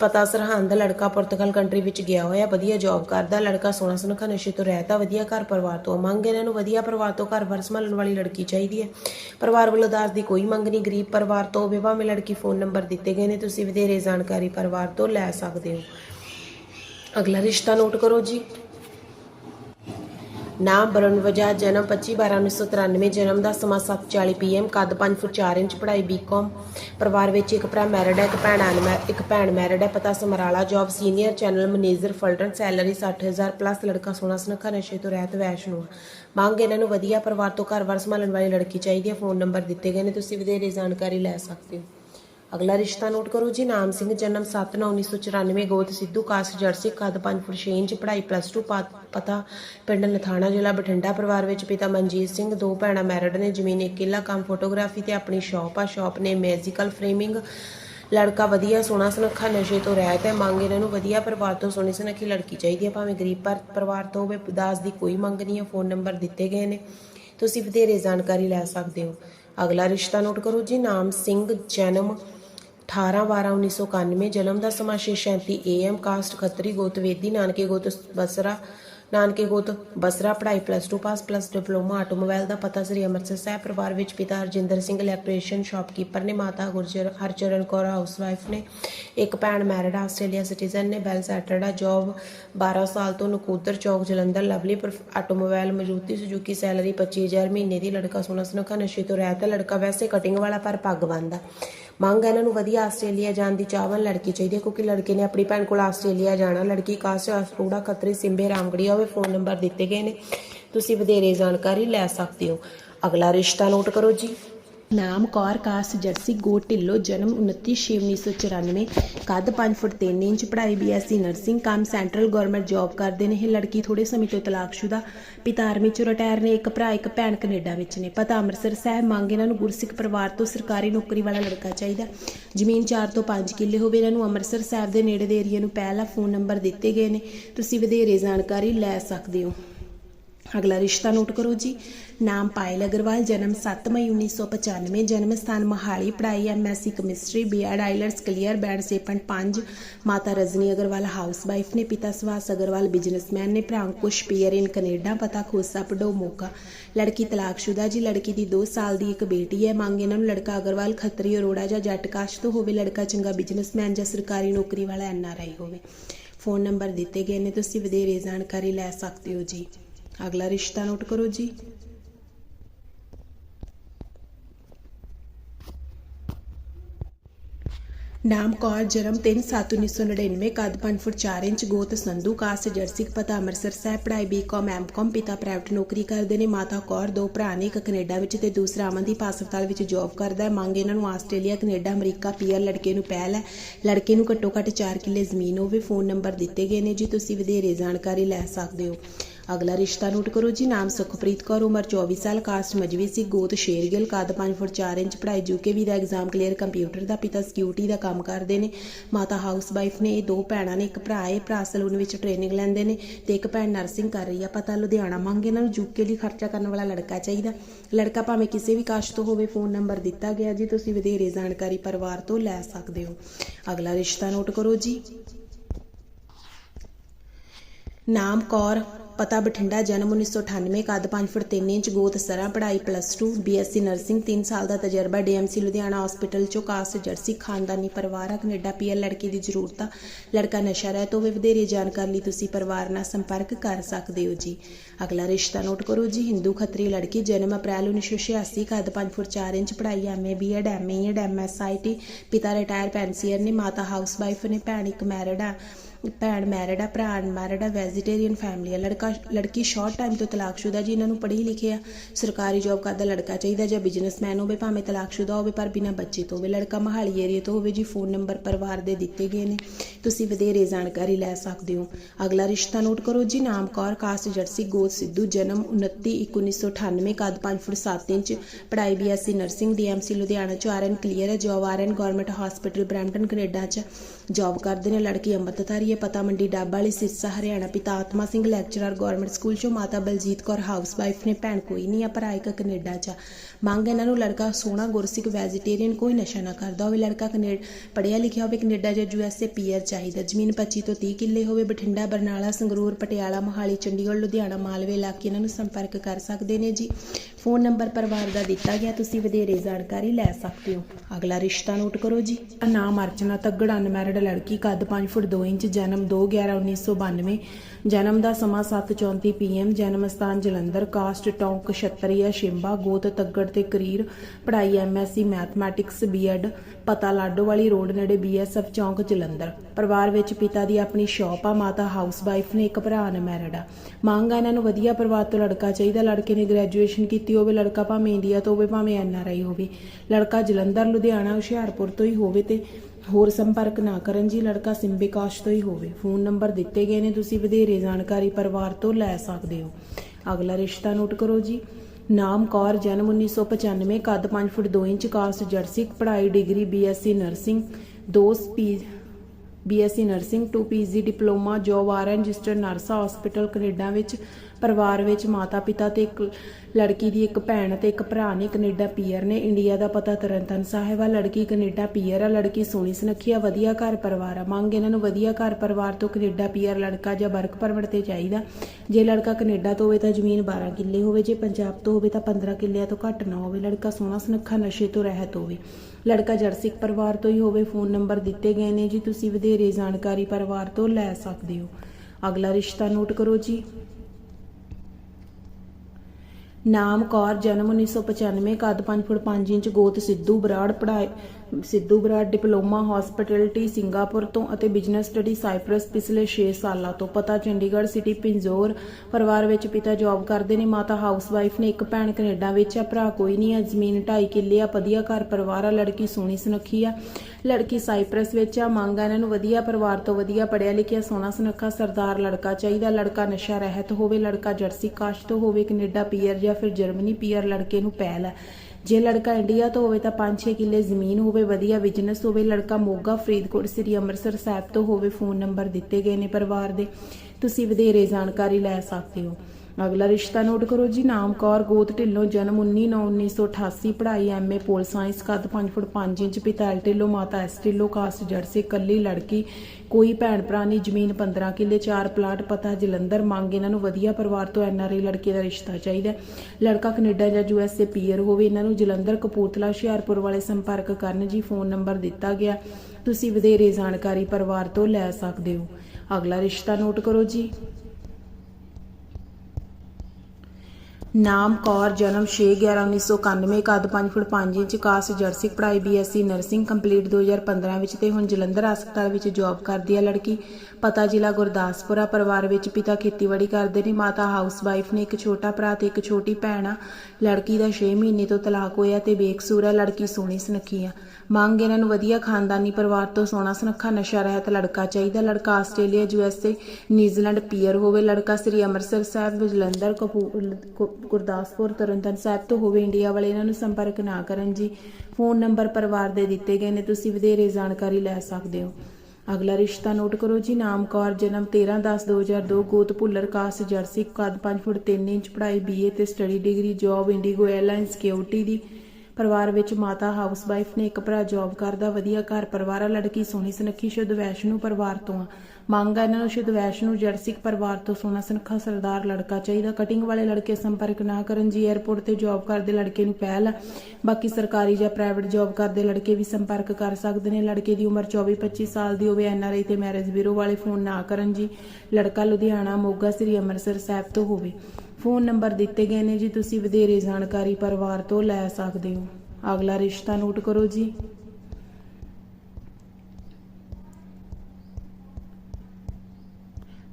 ਪਤਾ ਸਰਹੰਦ ਲੜਕਾ ਪੁਰਤਗਾਲ ਕੰਟਰੀ ਵਿੱਚ ਗਿਆ ਹੋਇਆ, ਵਧੀਆ ਜੌਬ ਕਰਦਾ, ਲੜਕਾ ਸੋਹਣਾ ਸੁਨੱਖਾ, ਨਸ਼ੇ ਤੋਂ ਰਹਿਤਾ ਵਧੀਆ ਘਰ ਪਰਿਵਾਰ ਤੋਂ ਮੰਗ ਇਹਨਾਂ ਨੂੰ ਵਧੀਆ ਪਰਿਵਾਰ ਤੋਂ ਘਰ ਵਰ ਸੰਭਾਲਣ ਵਾਲੀ ਲੜਕੀ ਚਾਹੀਦੀ ਹੈ। ਪਰਿਵਾਰ ਵੱਲੋਂ ਦਾਸ ਦੀ ਕੋਈ ਮੰਗ ਨਹੀਂ, ਗਰੀਬ ਪਰਿਵਾਰ ਤੋਂ ਵਿਵਾਹ ਮੇ ਲੜਕੀ ਫੋਨ ਨੰਬਰ ਦਿੱਤੇ ਗਏ ਨੇ, ਤੁਸੀਂ ਵਧੇਰੇ ਜਾਣਕਾਰੀ ਪਰਿਵਾਰ ਤੋਂ ਲੈ ਸਕਦੇ ਹੋ। ਅਗਲਾ ਰਿਸ਼ਤਾ ਨੋਟ ਕਰੋ ਜੀ। ਨਾਮ ਬਰਨ ਵਜਾ, ਜਨਮ 25/12/1993 ਜਨਮ ਦਾ ਸਮਾਂ 7:40 ਪੀਐਮ ਕੱਦ 5 ਫੁੱਟ 4 ਇੰਚ, ਪੜ੍ਹਾਈ ਬੀਕਾਮ ਪਰਿਵਾਰ ਵਿੱਚ ਇੱਕ ਭਰਾ ਮੈਰਿਡ ਹੈ, ਇੱਕ ਭੈਣ ਅਨਮੈ ਇੱਕ ਭੈਣ ਮੈਰਿਡ ਹੈ, ਪਤਾ Samrala job senior channel manager Fulton salary 60000 plus ਲੜਕਾ ਸੋਹਣਾ ਸੁਨੱਖਾ, ਨਸ਼ੇ ਤੋਂ ਰਹਿਤ, ਵੈਸ਼ਨੂ। ਮੰਗ ਇਹਨਾਂ ਨੂੰ ਵਧੀਆ ਪਰਿਵਾਰ ਤੋਂ ਘਰ-ਵਾਰ ਸੰਭਾਲਣ ਵਾਲੀ ਲੜਕੀ ਚਾਹੀਦੀ ਹੈ ਫੋਨ ਨੰਬਰ ਦਿੱਤੇ ਗਏ ਨੇ, ਤੁਸੀਂ ਵਧੇਰੇ ਜਾਣਕਾਰੀ ਲੈ ਸਕਦੇ ਹੋ। ਅਗਲਾ ਰਿਸ਼ਤਾ ਨੋਟ ਕਰੋ ਜੀ, ਨਾਮ ਸਿੰਘ, ਜਨਮ 7/9/1994 ਗੋਤ ਸਿੱਧੂ ਕਾਸਟ ਜਰਸੀ ਕੱਦ 5 ਫੁੱਟ 6 ਇੰਚ, ਪੜ੍ਹਾਈ ਪਲੱਸ 2 ਪਤਾ, ਪਿੰਡ ਲਥਾਣਾ ਜ਼ਿਲ੍ਹਾ, ਬਠਿੰਡਾ ਪਰਿਵਾਰ ਵਿੱਚ ਪਿਤਾ ਮਨਜੀਤ ਸਿੰਘ, ਦੋ ਭੈਣਾਂ ਮੈਰਿਡ ਨੇ, ਜ਼ਮੀਨ ਇੱਕ ਕਿੱਲਾ, ਕੰਮ ਫੋਟੋਗ੍ਰਾਫੀ ਤੇ ਆਪਣੀ ਸ਼ਾਪ ਆ ਸ਼ਾਪ ਨੇ ਮੈਜੀਕਲ ਫਰੇਮਿੰਗ ਲੜਕਾ ਵਧੀਆ, ਸੋਹਣਾ ਸੁਨੱਖਾ, ਨਸ਼ੇ ਤੋਂ ਰਹਿਤ ਹੈ, ਮੰਗ ਇਹਨਾਂ ਨੂੰ ਵਧੀਆ ਪਰਿਵਾਰ ਤੋਂ ਸੋਹਣੀ ਸੁਨੱਖੀ ਲੜਕੀ ਚਾਹੀਦੀ ਹੈ, ਭਾਵੇਂ ਗਰੀਬ ਪਰ ਪਰਿਵਾਰ ਤੋਂ ਹੋਵੇ, ਦਾਸ ਦੀ ਕੋਈ ਮੰਗ ਨਹੀਂ ਹੈ ਫੋਨ ਨੰਬਰ ਦਿੱਤੇ ਗਏ ਨੇ, ਤੁਸੀਂ ਵਧੇਰੇ ਜਾਣਕਾਰੀ ਲੈ ਸਕਦੇ ਹੋ। ਅਗਲਾ ਰਿਸ਼ਤਾ ਨੋਟ ਕਰੋ ਜੀ, ਨਾਮ ਸਿੰਘ, ਜਨਮ 18/12/1991 ਜਨਮ ਦਾ ਸਮਾਂ 6:37 AM ਕਾਸਟ ਖੱਤਰੀ ਗੋਤ ਵੇਦੀ ਨਾਨਕੇ ਗੋਤ ਬਸਰਾ, ਨਾਨਕੇ ਗੋਤ ਬਸਰਾ ਪੜ੍ਹਾਈ plus 2 pass plus diploma automobile ਦਾ ਪਤਾ ਸ੍ਰੀ ਅੰਮ੍ਰਿਤਸਰ ਸਾਹਿਬ ਪਰਿਵਾਰ ਵਿੱਚ ਪਿਤਾ ਹਰਜਿੰਦਰ ਸਿੰਘ ਇਲੈਕਟ੍ਰੀਸ਼ੀਅਨ ਸ਼ਾਪਕੀਪਰ ਨੇ, ਮਾਤਾ ਗੁਰਜਰ, ਹਰਚਰਨ ਕੌਰ ਹਾਊਸਵਾਈਫ ਨੇ, ਇੱਕ ਭੈਣ ਮੈਰਿਡ ਆਸਟ੍ਰੇਲੀਆ ਸਿਟੀਜ਼ਨ ਨੇ ਬੈਲ ਸੈਟਰਡਾ ਆ ਜੌਬ 12 ਸਾਲ ਤੋਂ ਨਕੂਦਰ ਚੌਕ, ਜਲੰਧਰ, ਲਵਲੀ ਪਰ ਆਟੋਮੋਬਾਈਲ ਮੌਜੂਦੀ ਸੁਜ਼ੂਕੀ ਸੈਲਰੀ 25000 ਮਹੀਨੇ ਦੀ, ਲੜਕਾ ਸੋਹਣਾ ਸੁਨੱਖਾ ਨਸ਼ੇ ਤੋਂ ਰਹਿਤ ਲੜਕਾ, ਵੈਸੇ ਕਟਿੰਗ ਵਾਲਾ ਪਰ ਪੱਗ ਬੰਨਦਾ। ਮੰਗ ਹੈ ਇਹਨਾਂ ਨੂੰ ਵਧੀਆ ਆਸਟ੍ਰੇਲੀਆ ਜਾਣ ਦੀ ਚਾਹਵਾਨ ਲੜਕੀ ਚਾਹੀਦੀ ਹੈ, ਕਿਉਂਕਿ ਲੜਕੇ ਨੇ ਆਪਣੀ ਭੈਣ ਕੋਲ ਆਸਟ੍ਰੇਲੀਆ ਜਾਣਾ। ਲੜਕੀ ਕਾਸਟ ਅਸਪੂੜਾ ਖਤਰੇ, ਸਿੰਬੇ, ਰਾਮਗੜੀਆ ਹੋਵੇ ਫੋਨ ਨੰਬਰ ਦਿੱਤੇ ਗਏ ਨੇ। ਤੁਸੀਂ ਵਧੇਰੇ ਜਾਣਕਾਰੀ ਲੈ ਸਕਦੇ ਹੋ। ਅਗਲਾ ਰਿਸ਼ਤਾ ਨੋਟ ਕਰੋ ਜੀ। ਨਾਮ ਕੌਰ ਕਾਸ ਜਰਸੀ ਗੋ ਢਿੱਲੋਂ, ਜਨਮ 29/6/1994 ਕੱਦ 5 ਫੁੱਟ 3 ਇੰਚ, ਪੜ੍ਹਾਈ ਬੀਐਸਸੀ ਨਰਸਿੰਗ, ਕੰਮ ਸੈਂਟਰਲ ਗਵਰਨਮੈਂਟ ਜੌਬ ਕਰਦੇ ਨੇ। ਇਹ ਲੜਕੀ ਥੋੜੇ ਸਮੇਂ ਤੋਂ ਤਲਾਕਸ਼ੁਦਾ ਪਿਤਾ ਆਰਮੀ ਚੋਂ ਰਿਟਾਇਰ ਨੇ। ਇੱਕ ਭਰਾ, ਇੱਕ ਭੈਣ ਕੈਨੇਡਾ ਵਿੱਚ ਨੇ। ਪਤਾ ਅੰਮ੍ਰਿਤਸਰ ਸਾਹਿਬ ਮੰਗ ਇਹਨਾਂ ਨੂੰ ਗੁਰਸਿੱਖ ਪਰਿਵਾਰ ਤੋਂ ਸਰਕਾਰੀ ਨੌਕਰੀ ਵਾਲਾ ਲੜਕਾ ਚਾਹੀਦਾ। ਜ਼ਮੀਨ 4 ਤੋਂ 5 ਕਿੱਲੇ ਹੋਵੇ। ਇਹਨਾਂ ਨੂੰ ਅੰਮ੍ਰਿਤਸਰ ਸਾਹਿਬ ਦੇ ਨੇੜੇ ਦੇ ਏਰੀਆ ਨੂੰ ਪਹਿਲਾ ਫੋਨ ਨੰਬਰ ਦਿੱਤੇ ਗਏ ਨੇ। ਤੁਸੀਂ ਵਧੇਰੇ ਜਾਣਕਾਰੀ ਲੈ ਸਕਦੇ ਹੋ। ਅਗਲਾ ਰਿਸ਼ਤਾ ਨੋਟ ਕਰੋ ਜੀ। ਨਾਮ ਪਾਇਲ ਅਗਰਵਾਲ, ਜਨਮ 7 ਮਈ 1995 ਜਨਮ ਸਥਾਨ ਮੋਹਾਲੀ, ਪੜ੍ਹਾਈ MSc chemistry BEd IELTS, clear band 6.5 ਮਾਤਾ ਰਜਨੀ ਅਗਰਵਾਲ ਹਾਊਸ ਵਾਈਫ ਨੇ ਪਿਤਾ ਸੁਭਾਸ਼ ਅਗਰਵਾਲ, ਬਿਜ਼ਨਸਮੈਨ ਨੇ ਭਰਾ ਅੰਕੁਸ਼, ਪੀਅਰ ਇਨ ਕੈਨੇਡਾ, ਪਤਾ ਖੋਸਾ ਪਡੋ ਮੋਗਾ ਲੜਕੀ ਤਲਾਕਸ਼ੁਦਾ ਜੀ, ਲੜਕੀ ਦੀ 2 ਸਾਲ ਦੀ ਇੱਕ ਬੇਟੀ ਹੈ। ਮੰਗ ਇਹਨਾਂ ਨੂੰ ਲੜਕਾ ਅਗਰਵਾਲ ਖੱਤਰੀ ਅਰੋੜਾ ਜਾਂ ਜੱਟ ਕਾਸ਼ ਤੋਂ ਹੋਵੇ, ਲੜਕਾ ਚੰਗਾ ਬਿਜ਼ਨਸਮੈਨ ਜਾਂ ਸਰਕਾਰੀ ਨੌਕਰੀ ਵਾਲਾ ਐਨਆਰਆਈ ਹੋਵੇ। ਫੋਨ ਨੰਬਰ ਦਿੱਤੇ ਗਏ ਨੇ, ਤੁਸੀਂ ਵਧੇਰੇ ਜਾਣਕਾਰੀ ਲੈ ਸਕਦੇ ਹੋ ਜੀ। ਅਗਲਾ ਰਿਸ਼ਤਾ ਨੋਟ ਕਰੋ ਜੀ। ਨਾਮ ਕੌਰ, ਜਨਮ 3/7/1999 ਕੱਦ 5 ਫੁੱਟ 4 ਇੰਚ, ਗੋਤ ਸੰਧੂ ਕਾਸਟ ਜਰਸੀ, ਪਤਾ ਅੰਮ੍ਰਿਤਸਰ ਸਾਹਿਬ, ਪੜ੍ਹਾਈ ਬੀਕਾਮ ਐਮਕਾਮ ਪਿਤਾ ਪ੍ਰਾਈਵੇਟ ਨੌਕਰੀ ਕਰਦੇ ਨੇ, ਮਾਤਾ ਕੌਰ, ਦੋ ਭਰਾ ਨੇ, ਇੱਕ ਕੈਨੇਡਾ ਵਿੱਚ ਤੇ ਦੂਸਰਾ ਅਮਨਦੀਪ ਹਸਪਤਾਲ ਵਿੱਚ ਜੌਬ ਕਰਦਾ ਹੈ। ਮੰਗ ਇਹਨਾਂ ਨੂੰ ਆਸਟ੍ਰੇਲੀਆ, ਕੈਨੇਡਾ, ਅਮਰੀਕਾ ਪੀਆਰ ਲੜਕੇ ਨੂੰ ਪਹਿਲ ਹੈ। ਲੜਕੇ ਨੂੰ ਘੱਟੋ ਘੱਟ 4 ਕਿੱਲੇ ਜ਼ਮੀਨ ਹੋਵੇ, ਫੋਨ ਨੰਬਰ ਦਿੱਤੇ ਗਏ ਨੇ ਜੀ, ਤੁਸੀਂ ਵਧੇਰੇ ਜਾਣਕਾਰੀ ਲੈ ਸਕਦੇ ਹੋ। ਅਗਲਾ ਰਿਸ਼ਤਾ ਨੋਟ ਕਰੋ ਜੀ, ਨਾਮ ਸੁਖਪ੍ਰੀਤ ਕੌਰ, ਉਮਰ 24 ਸਾਲ, ਕਾਸਟ ਮਜਵੀ ਸੀ, ਗੋਤ ਸ਼ੇਰਗਿਲ, ਕੱਦ 5 ਫੁੱਟ 4 ਇੰਚ, ਪੜ੍ਹਾਈ ਯੂਕੇਵੀ ਦਾ ਐਗਜ਼ਾਮ ਕਲੀਅਰ ਕੰਪਿਊਟਰ ਦਾ, ਪਿਤਾ ਸਿਕਿਉਰਿਟੀ ਦਾ ਕੰਮ ਕਰਦੇ ਨੇ, ਮਾਤਾ ਹਾਊਸ ਵਾਈਫ ਨੇ, ਇਹ ਦੋ ਭੈਣਾਂ ਨੇ, ਇੱਕ ਭਰਾ ਹੈ, ਭਰਾ ਸਲੂਨ ਵਿੱਚ ਟ੍ਰੇਨਿੰਗ ਲੈਂਦੇ ਨੇ ਤੇ ਇੱਕ ਭੈਣ ਨਰਸਿੰਗ ਕਰ ਰਹੀ ਆ, ਪਤਾ ਲੁਧਿਆਣਾ ਮੰਗ ਇਹਨਾਂ ਨੂੰ ਯੂਕੇ ਲਈ ਖਰਚਾ ਕਰਨ ਵਾਲਾ ਲੜਕਾ ਚਾਹੀਦਾ, ਲੜਕਾ ਭਾਵੇਂ ਕਿਸੇ ਵੀ ਕਾਸਟ ਤੋਂ ਹੋਵੇ ਫੋਨ ਨੰਬਰ ਦਿੱਤਾ ਗਿਆ ਜੀ, ਤੁਸੀਂ ਵਧੇਰੇ ਜਾਣਕਾਰੀ ਪਰਿਵਾਰ ਤੋਂ ਲੈ ਸਕਦੇ ਹੋ। ਅਗਲਾ ਰਿਸ਼ਤਾ ਨੋਟ ਕਰੋ ਜੀ। ਨਾਮ ਕੌਰ। ਪਤਾ ਬਠਿੰਡਾ ਜਨਮ 1998 ਕੱਦ 5 ਫੁੱਟ 3 ਇੰਚ ਗੋਤ ਸਰਾਂ ਪੜ੍ਹਾਈ ਪਲੱਸ 2 ਬੀਐਸਸੀ ਨਰਸਿੰਗ 3 ਸਾਲ ਦਾ ਤਜਰਬਾ ਡੀਐਮਸੀ ਲੁਧਿਆਣਾ ਹਸਪੀਟਲ ਚੋਂ ਕਾਸਟ ਜਰਸੀ ਖਾਨਦਾਨੀ ਪਰਿਵਾਰ ਆ, ਕੈਨੇਡਾ ਪੀਐਲ ਲੜਕੀ ਦੀ ਜ਼ਰੂਰਤ ਆ। ਲੜਕਾ ਨਸ਼ਾ ਰਹਿਤ ਹੋਵੇ, ਵਧੇਰੇ ਜਾਣਕਾਰੀ ਲਈ ਤੁਸੀਂ ਪਰਿਵਾਰ ਨਾਲ ਸੰਪਰਕ ਕਰ ਸਕਦੇ ਹੋ ਜੀ। ਅਗਲਾ ਰਿਸ਼ਤਾ ਨੋਟ ਕਰੋ ਜੀ, ਹਿੰਦੂ ਖੱਤਰੀ ਲੜਕੀ ਜਨਮ ਅਪ੍ਰੈਲ 1986 ਕੱਦ 5 ਫੁੱਟ 4 ਇੰਚ ਪੜ੍ਹਾਈ ਐਮਏ ਬੀਐਡ ਐਮਏ ਐਮਐਸਆਈਟੀ ਪਿਤਾ ਰਿਟਾਇਰ ਪੈਨਸੀਅਰ ਨੇ, ਮਾਤਾ ਹਾਊਸਵਾਈਫ ਨੇ, ਭੈਣ ਇੱਕ ਮੈਰਿਡ ਆ, ਭੈਣ ਮੈਰਿਡ ਆ, ਭਰਾ ਅਨਮੈਰਿਡ ਆ ਵੈਜੀਟੇਰੀਅਨ ਫੈਮਿਲੀ ਆ। ਲੜਕਾ ਲੜਕੀ ਸ਼ਾਰਟ ਟਾਈਮ ਤੋਂ ਤਲਾਕਸ਼ੁਦਾ ਜੀ ਇਹਨਾਂ ਨੂੰ ਪੜ੍ਹੀ ਲਿਖੇ ਆ। ਸਰਕਾਰੀ ਜੌਬ ਕਰਦਾ ਲੜਕਾ ਚਾਹੀਦਾ ਜਾਂ ਬਿਜ਼ਨਸਮੈਨ ਹੋਵੇ, ਭਾਵੇਂ ਤਲਾਕਸ਼ੁਦਾ ਹੋਵੇ, ਪਰ ਬਿਨਾਂ ਬੱਚੇ ਤੋਂ ਹੋਵੇ। ਲੜਕਾ ਮਹਾਲੀ ਏਰੀਆ ਤੋਂ ਹੋਵੇ ਜੀ ਫੋਨ ਨੰਬਰ ਪਰਿਵਾਰ ਦੇ ਦਿੱਤੇ ਗਏ ਨੇ। ਤੁਸੀਂ ਵਧੇਰੇ ਜਾਣਕਾਰੀ ਲੈ ਸਕਦੇ ਹੋ। ਅਗਲਾ ਰਿਸ਼ਤਾ ਨੋਟ ਕਰੋ ਜੀ, ਨਾਮ ਕੌਰ ਕਾਸਟ ਜਰਸੀ ਗੋਤ ਸਿੱਧੂ, ਜਨਮ 29/1998 ਕੱਦ 5 ਫੁੱਟ 7 ਇੰਚ, ਪੜ੍ਹਾਈ ਬੀਐਸਸੀ ਨਰਸਿੰਗ ਡੀਐਮਸੀ ਲੁਧਿਆਣਾ ਚ ਆਰਐਨ ਕਲੀਅਰ ਹੈ। Job RN government hospital Brampton Canada ਚ ਜੌਬ ਕਰਦੇ ਨੇ। ਲੜਕੀ ਅੰਮ੍ਰਿਤਧਾਰੀ ਹੈ, ਪਤਾ ਮੰਡੀ ਡਾਬਾ ਵਾਲੀ, ਸਿਰਸਾ, ਹਰਿਆਣਾ, ਪਿਤਾ ਆਤਮਾ ਸਿੰਘ ਲੈਕਚਰਰ ਗਵਰਨਮੈਂਟ ਸਕੂਲ ਚੋਂ ਮਾਤਾ ਬਲਜੀਤ ਕੌਰ ਹਾਊਸ ਵਾਈਫ ਨੇ ਭੈਣ ਕੋਈ ਨਹੀਂ ਆ, ਭਰਾ ਇੱਕ ਕੈਨੇਡਾ ਚ ਆ। ਮੰਗ ਇਹਨਾਂ ਨੂੰ ਲੜਕਾ ਸੋਹਣਾ, ਗੁਰਸਿੱਖ, ਵੈਜੀਟੇਰੀਅਨ ਕੋਈ ਨਸ਼ਾ ਨਾ ਕਰਦਾ ਹੋਵੇ। ਲੜਕਾ ਕੈਨੇਡਾ, ਪੜ੍ਹਿਆ ਲਿਖਿਆ ਹੋਵੇ, ਕੈਨੇਡਾ ਜਾਂ ਯੂਐਸਏ ਪੀਅਰ ਚਾਹੀਦਾ। ਜ਼ਮੀਨ 25 ਤੋਂ 30 ਕਿੱਲੇ ਹੋਵੇ, ਬਠਿੰਡਾ, ਬਰਨਾਲਾ, ਸੰਗਰੂਰ, ਪਟਿਆਲਾ, ਮੋਹਾਲੀ, ਚੰਡੀਗੜ੍ਹ, ਲੁਧਿਆਣਾ, ਮਾਲਵੇ ਇਲਾਕੇ ਇਹਨਾਂ ਨੂੰ ਸੰਪਰਕ ਕਰ ਸਕਦੇ ਨੇ ਜੀ। ਫੋਨ ਨੰਬਰ ਪਰਿਵਾਰ ਦਾ ਦਿੱਤਾ ਗਿਆ, ਤੁਸੀਂ ਵਧੇਰੇ ਜਾਣਕਾਰੀ ਲੈ ਸਕਦੇ ਹੋ। ਅਗਲਾ ਰਿਸ਼ਤਾ ਨੋਟ ਕਰੋ ਜੀ। ਨਾਮ ਅਰਚਨਾ ਤੱਗੜ, ਅਨਮੈਰਿਡ ਲੜਕੀ, ਕੱਦ 5 ਫੁੱਟ 2 ਇੰਚ, ਜਨਮ 2/11/1992 ਜਨਮ ਦਾ ਸਮਾਂ 7:34 ਪੀਐਮ, ਜਨਮ ਸਥਾਨ ਜਲੰਧਰ, ਕਾਸਟ ਟੌਂਕ, ਛਤਰੀਆ, ਸ਼ਿੰਬਾ, ਗੋਤ ਤੱਗੜ ਤੇ ਕਰੀਰ, ਪੜ੍ਹਾਈ ਐਮਐਸਸੀ, ਮੈਥਮੈਟਿਕਸ, ਬੀਐਡ, ਪਤਾ ਲਾਡੋਵਾਲੀ ਰੋਡ ਨੇੜੇ ਬੀਐਸਐਫ ਚੌਂਕ, ਜਲੰਧਰ। ਪਰਿਵਾਰ ਵਿੱਚ ਪਿਤਾ ਦੀ ਆਪਣੀ ਸ਼ਾਪ ਆ, ਮਾਤਾ ਹਾਊਸ ਵਾਈਫ ਨੇ ਇੱਕ ਭਰਾ ਅਨਮੈਰਿਡ ਆ। ਮੰਗ ਆ ਇਹਨਾਂ ਨੂੰ ਵਧੀਆ ਪਰਿਵਾਰ ਤੋਂ ਲੜਕਾ ਚਾਹੀਦਾ, ਲੜਕੇ ਨੇ ਗ੍ਰੈਜੂਏਸ਼ਨ ਕੀਤੀ ਹੋਵੇ, ਲੜਕਾ ਭਾਵੇਂ ਇੰਡੀਆ ਤੋਂ ਹੋਵੇ, ਭਾਵੇਂ ਐਨਆਰਆਈ ਹੋਵੇ। ਲੜਕਾ ਜਲੰਧਰ, ਲੁਧਿਆਣਾ, ਹੁਸ਼ਿਆਰਪੁਰ ਤੋਂ ਹੀ ਹੋਵੇ ਤੇ ਹੋਰ ਸੰਪਰਕ ਨਾ ਕਰਨ ਜੀ, ਲੜਕਾ ਸਿੰਬੇ ਤੋਂ ਹੀ ਹੋਵੇ। ਫੋਨ ਨੰਬਰ ਦਿੱਤੇ ਗਏ ਨੇ, ਤੁਸੀਂ ਵਧੇਰੇ ਜਾਣਕਾਰੀ ਪਰਿਵਾਰ ਤੋਂ ਲੈ ਸਕਦੇ ਹੋ। ਅਗਲਾ ਰਿਸ਼ਤਾ ਨੋਟ ਕਰੋ ਜੀ। ਨਾਮ ਕੌਰ, ਜਨਮ 1995 ਕੱਦ 5 ਫੁੱਟ 2 ਇੰਚ ਕਾਸਟ ਜਰਸੀ, ਪੜ੍ਹਾਈ degree BSc nursing 2 P BSc nursing 2 PG diploma, job R register, nurse hospital Canada ਵਿੱਚ ਪਰਿਵਾਰ ਵਿੱਚ ਮਾਤਾ ਪਿਤਾ ਤੇ ਇੱਕ ਲੜਕੀ ਦੀ ਇੱਕ ਭੈਣ ਤੇ ਇੱਕ ਭਰਾ ਨੇ ਕੈਨੇਡਾ ਪੀਅਰ ਨੇ। ਇੰਡੀਆ ਦਾ ਪਤਾ ਤਰਨਤਨ ਸਾਹਿਬ ਆ ਲੜਕੀ ਕੈਨੇਡਾ ਪੀਅਰ ਆ, ਲੜਕੀ ਸੋਹਣੀ ਸੁਨੱਖੀ ਆ, ਵਧੀਆ ਘਰ ਪਰਿਵਾਰ ਆ। ਮੰਗ ਇਹਨਾਂ ਨੂੰ ਵਧੀਆ ਘਰ ਪਰਿਵਾਰ ਤੋਂ ਕੈਨੇਡਾ ਪੀਅਰ ਲੜਕਾ ਜਾਂ ਵਰਕ ਪਰਮਿਟ ਤੇ ਚਾਹੀਦਾ। ਜੇ ਲੜਕਾ ਕੈਨੇਡਾ ਤੋਂ ਹੋਵੇ ਤਾਂ ਜ਼ਮੀਨ 12 ਕਿੱਲੇ ਹੋਵੇ, ਜੇ ਪੰਜਾਬ ਤੋਂ ਹੋਵੇ ਤਾਂ 15 ਕਿੱਲਿਆਂ ਤੋਂ ਘੱਟ ਨਾ ਹੋਵੇ। ਲੜਕਾ ਸੋਹਣਾ ਸੁਨੱਖਾ ਨਸ਼ੇ ਤੋਂ ਰਹਿਤ ਹੋਵੇ। ਲੜਕਾ ਜਰਸਿਕ ਪਰਿਵਾਰ ਤੋਂ ਹੀ ਹੋਵੇ, ਫੋਨ ਨੰਬਰ ਦਿੱਤੇ ਗਏ ਨੇ ਜੀ, ਤੁਸੀਂ ਵਧੇਰੇ ਜਾਣਕਾਰੀ ਪਰਿਵਾਰ ਤੋਂ ਲੈ ਸਕਦੇ ਹੋ। ਅਗਲਾ ਰਿਸ਼ਤਾ ਨੋਟ ਕਰੋ ਜੀ। ਨਾਮ ਕੌਰ ਜਨਮ 1995 ਕੱਦ 5 ਫੁੱਟ 5 ਇੰਚ ਗੋਤ ਸਿੱਧੂ ਬਰਾੜ ਪੜ੍ਹਾਈ Sidhu Brar diploma hospitality Singapore ਤੋਂ ਅਤੇ ਬਿਜ਼ਨਸ ਸਟੱਡੀ ਸਾਈਪ੍ਰਸ ਪਿਛਲੇ 6 ਸਾਲਾਂ ਤੋਂ। ਪਤਾ, ਚੰਡੀਗੜ੍ਹ ਸਿਟੀ ਪਿੰਜੋਰ ਪਰਿਵਾਰ ਵਿੱਚ ਪਿਤਾ ਜੌਬ ਕਰਦੇ ਨੇ, ਮਾਤਾ ਹਾਊਸਵਾਈਫ ਨੇ ਇੱਕ ਭੈਣ ਕੈਨੇਡਾ ਵਿੱਚ ਆ ਭਰਾ ਕੋਈ ਨਹੀਂ ਆ ਜ਼ਮੀਨ 2.5 ਕਿੱਲੇ ਆ, ਵਧੀਆ ਘਰ ਪਰਿਵਾਰ ਆ, ਲੜਕੀ ਸੋਹਣੀ ਸੁਨੱਖੀ ਆ। ਲੜਕੀ ਸਾਈਪ੍ਰਸ ਵਿੱਚ ਆ, ਮੰਗ ਆ ਇਹਨਾਂ ਨੂੰ ਵਧੀਆ ਪਰਿਵਾਰ ਤੋਂ ਵਧੀਆ ਪੜਿਆ ਲਿਖਿਆ, ਸੋਹਣਾ ਸੁਨੱਖਾ ਸਰਦਾਰ, ਲੜਕਾ ਚਾਹੀਦਾ, ਲੜਕਾ ਨਸ਼ਾ ਰਹਿਤ ਹੋਵੇ, ਲੜਕਾ ਜਰਸੀ ਕਾਸ਼ਤ ਹੋਵੇ, ਕੈਨੇਡਾ ਪੀਅਰ ਜਾਂ ਫਿਰ ਜਰਮਨੀ ਪੀਅਰ ਲੜਕੇ ਨੂੰ ਪਹਿਲ ਹੈ। ਜੇ ਲੜਕਾ ਇੰਡੀਆ ਤੋਂ ਹੋਵੇ ਤਾਂ 5-6 ਕਿੱਲੇ ਜ਼ਮੀਨ ਹੋਵੇ, ਵਧੀਆ ਬਿਜ਼ਨਸ ਹੋਵੇ, ਲੜਕਾ ਮੋਗਾ, ਫਰੀਦਕੋਟ, ਸ੍ਰੀ ਅੰਮ੍ਰਿਤਸਰ ਸਾਹਿਬ ਤੋਂ ਹੋਵੇ ਫੋਨ ਨੰਬਰ ਦਿੱਤੇ ਗਏ ਨੇ ਪਰਿਵਾਰ ਦੇ। ਤੁਸੀਂ ਵਧੇਰੇ ਜਾਣਕਾਰੀ ਲੈ ਸਕਦੇ ਹੋ। ਅਗਲਾ ਰਿਸ਼ਤਾ ਨੋਟ ਕਰੋ ਜੀ, ਨਾਮ ਕੌਰ ਗੋਤ ਢਿੱਲੋਂ ਜਨਮ 19/9/1988 ਪੜ੍ਹਾਈ ਐਮਏ ਪੋਲ ਸਾਇੰਸ, ਕੱਦ 5 ਫੁੱਟ 5 ਇੰਚ, ਪਿਤਾ ਐਲ ਢਿੱਲੋਂ, ਮਾਤਾ ਐਸ ਢਿੱਲੋਂ, ਕਾਸਟ ਜਰਸੀ ਕੱਲੀ ਲੜਕੀ, ਕੋਈ ਭੈਣ ਭਰਾ ਨਹੀਂ, ਜ਼ਮੀਨ 15 ਕਿੱਲੇ 4 ਪਲਾਟ, ਪਤਾ ਜਲੰਧਰ, ਮੰਗ ਇਹਨਾਂ ਨੂੰ ਵਧੀਆ ਪਰਿਵਾਰ ਤੋਂ ਐਨਆਰਆਈ ਲੜਕੇ ਦਾ ਰਿਸ਼ਤਾ ਚਾਹੀਦਾ ਲੜਕਾ ਕੈਨੇਡਾ ਜਾਂ ਯੂਐਸਏ ਪੀਅਰ ਹੋਵੇ, ਇਹਨਾਂ ਨੂੰ ਜਲੰਧਰ, ਕਪੂਰਥਲਾ, ਹੁਸ਼ਿਆਰਪੁਰ ਵਾਲੇ ਸੰਪਰਕ ਕਰਨ ਜੀ, ਫੋਨ ਨੰਬਰ ਦਿੱਤਾ ਗਿਆ। ਤੁਸੀਂ ਵਧੇਰੇ ਜਾਣਕਾਰੀ ਪਰਿਵਾਰ ਤੋਂ ਲੈ ਸਕਦੇ ਹੋ। ਅਗਲਾ ਰਿਸ਼ਤਾ ਨੋਟ ਕਰੋ ਜੀ। ਨਾਮ ਕੌਰ, ਜਨਮ 6/11/1991 ਕੱਦ 5 ਫੁੱਟ 5 ਇੰਚ ਕਾਸ ਜਰਸੀ, ਪੜ੍ਹਾਈ ਬੀਐਸਸੀ, ਨਰਸਿੰਗ ਕੰਪਲੀਟ 2015 ਵਿੱਚ ਤੇ ਹੁਣ ਜਲੰਧਰ ਹਸਪਤਾਲ ਵਿੱਚ ਜੌਬ ਕਰਦੀ ਹੈ ਲੜਕੀ। ਪਤਾ ਜ਼ਿਲ੍ਹਾ ਗੁਰਦਾਸਪੁਰਾ ਪਰਿਵਾਰ ਵਿੱਚ ਪਿਤਾ ਖੇਤੀਬਾੜੀ ਕਰਦੇ ਨੇ, ਮਾਤਾ ਹਾਊਸਵਾਈਫ ਨੇ ਇੱਕ ਛੋਟਾ ਭਰਾ ਤੇ ਇੱਕ ਛੋਟੀ ਭੈਣ ਆ। ਲੜਕੀ ਦਾ 6 ਮਹੀਨੇ ਤੋਂ ਤਲਾਕ ਹੋਇਆ ਤੇ ਬੇਕਸੂਰ ਹੈ ਲੜਕੀ ਸੋਹਣੀ ਸੁਨੱਖੀ ਆ। ਮੰਗ ਇਹਨਾਂ ਨੂੰ ਵਧੀਆ ਖਾਨਦਾਨੀ ਪਰਿਵਾਰ ਤੋਂ ਸੋਹਣਾ ਸੁਨੱਖਾ ਨਸ਼ਾ ਰਹਿਤ ਲੜਕਾ ਚਾਹੀਦਾ। ਲੜਕਾ ਆਸਟ੍ਰੇਲੀਆ ਯੂਐਸਏ ਨਿਊਜ਼ੀਲੈਂਡ ਪੀਅਰ ਹੋਵੇ। ਲੜਕਾ ਸ੍ਰੀ ਅੰਮ੍ਰਿਤਸਰ ਸਾਹਿਬ, ਜਲੰਧਰ ਕਪੂਰ ਗੁਰਦਾਸਪੁਰ, ਤਰਨਤਾਰਨ ਸਾਹਿਬ ਤੋਂ ਹੋਵੇ ਇੰਡੀਆ ਵਾਲੇ, ਇਹਨਾਂ ਨੂੰ ਸੰਪਰਕ ਨਾ ਕਰਨ ਜੀ। ਫੋਨ ਨੰਬਰ ਪਰਿਵਾਰ ਦੇ ਦਿੱਤੇ ਗਏ ਨੇ, ਤੁਸੀਂ ਵਧੇਰੇ ਜਾਣਕਾਰੀ ਲੈ ਸਕਦੇ ਹੋ। ਅਗਲਾ ਰਿਸ਼ਤਾ ਨੋਟ ਕਰੋ ਜੀ, ਨਾਮ ਕੌਰ, ਜਨਮ 13/10/2002 ਗੋਤ ਭੁੱਲਰ ਕਾਸਟ ਜਰਸੀ, ਕੱਦ 5 ਫੁੱਟ 3 ਇੰਚ, ਪੜ੍ਹਾਈ ਬੀਏ ਤੇ study degree job IndiGo airline security ਦੀ। ਪਰਿਵਾਰ ਵਿੱਚ ਮਾਤਾ ਹਾਊਸਵਾਈਫ਼ ਨੇ ਇੱਕ ਭਰਾ ਜੌਬ ਕਰਦਾ, ਵਧੀਆ ਘਰ ਪਰਿਵਾਰ ਆ, ਲੜਕੀ ਸੋਹਣੀ ਸੁਨੱਖੀ, ਸ਼ੁੱਧ ਵੈਸ਼ਨੂ ਪਰਿਵਾਰ ਤੋਂ ਆ। ਮੰਗ ਆ ਇਹਨਾਂ ਨੂੰ ਸ਼ੁੱਧ ਵੈਸ਼ਨੂ ਜਰਸਿਕ ਪਰਿਵਾਰ ਤੋਂ ਸੋਹਣਾ ਸੁਨੱਖਾ ਸਰਦਾਰ ਲੜਕਾ ਚਾਹੀਦਾ। ਕਟਿੰਗ ਵਾਲੇ ਲੜਕੇ ਸੰਪਰਕ ਨਾ ਕਰਨ ਜੀ 에ਅਰਪੋਰਟ ਤੇ ਜੌਬ ਕਰਦੇ ਲੜਕੇ ਨੂੰ ਪਹਿਲ। ਬਾਕੀ ਸਰਕਾਰੀ ਜਾਂ ਪ੍ਰਾਈਵੇਟ ਜੌਬ ਕਰਦੇ ਲੜਕੇ ਵੀ ਸੰਪਰਕ ਕਰ ਸਕਦੇ ਨੇ। ਲੜਕੇ ਦੀ ਉਮਰ 24-25 ਸਾਲ ਦੀ ਹੋਵੇ ਐਨਆਰਆਈ ਤੇ ਮੈਰਿਜ ਬਿਊਰੋ ਵਾਲੇ ਫੋਨ ਨਾ ਕਰਨ ਜੀ। ਲੜਕਾ ਲੁਧਿਆਣਾ, ਮੋਗਾ, ਸ੍ਰੀ ਅੰਮ੍ਰਿਤਸਰ ਸਾਹਿਬ ਤੋਂ ਹੋਵੇ। ਫੋਨ ਨੰਬਰ ਦਿੱਤੇ ਗਏ ਨੇ ਜੀ, ਤੁਸੀਂ ਵਧੇਰੇ ਜਾਣਕਾਰੀ ਪਰਿਵਾਰ ਤੋਂ ਲੈ ਸਕਦੇ ਹੋ। ਅਗਲਾ ਰਿਸ਼ਤਾ ਨੋਟ ਕਰੋ ਜੀ।